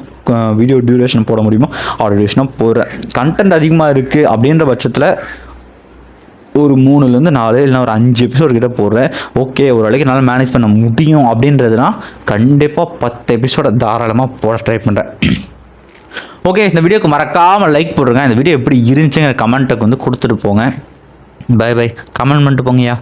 வீடியோ டியூரேஷன் போட முடியுமோ அவ்வளோ டியூரேஷனாக போடுறேன். கண்டென்ட் அதிகமாக இருக்குது அப்படின்ற பட்சத்தில் ஒரு மூணுலேருந்து நாலு இல்லைனா ஒரு அஞ்சு எபிசோடு கிட்ட போடுறேன். ஓகே ஓரளவுக்கு என்னால் மேனேஜ் பண்ண முடியும் அப்படின்றதுனா கண்டிப்பாக பத்து எபிசோட தாராளமாக போட ட்ரை பண்ணுறேன் ஓகே இந்த வீடியோக்கு மறக்காமல் லைக் போடுங்க. இந்த வீடியோ எப்படி இருந்துச்சுங்கிற கமெண்ட்டுக்கு வந்து கொடுத்துட்டு போங்க. பை பை கமெண்ட் பண்ணிட்டு போங்கய்யா.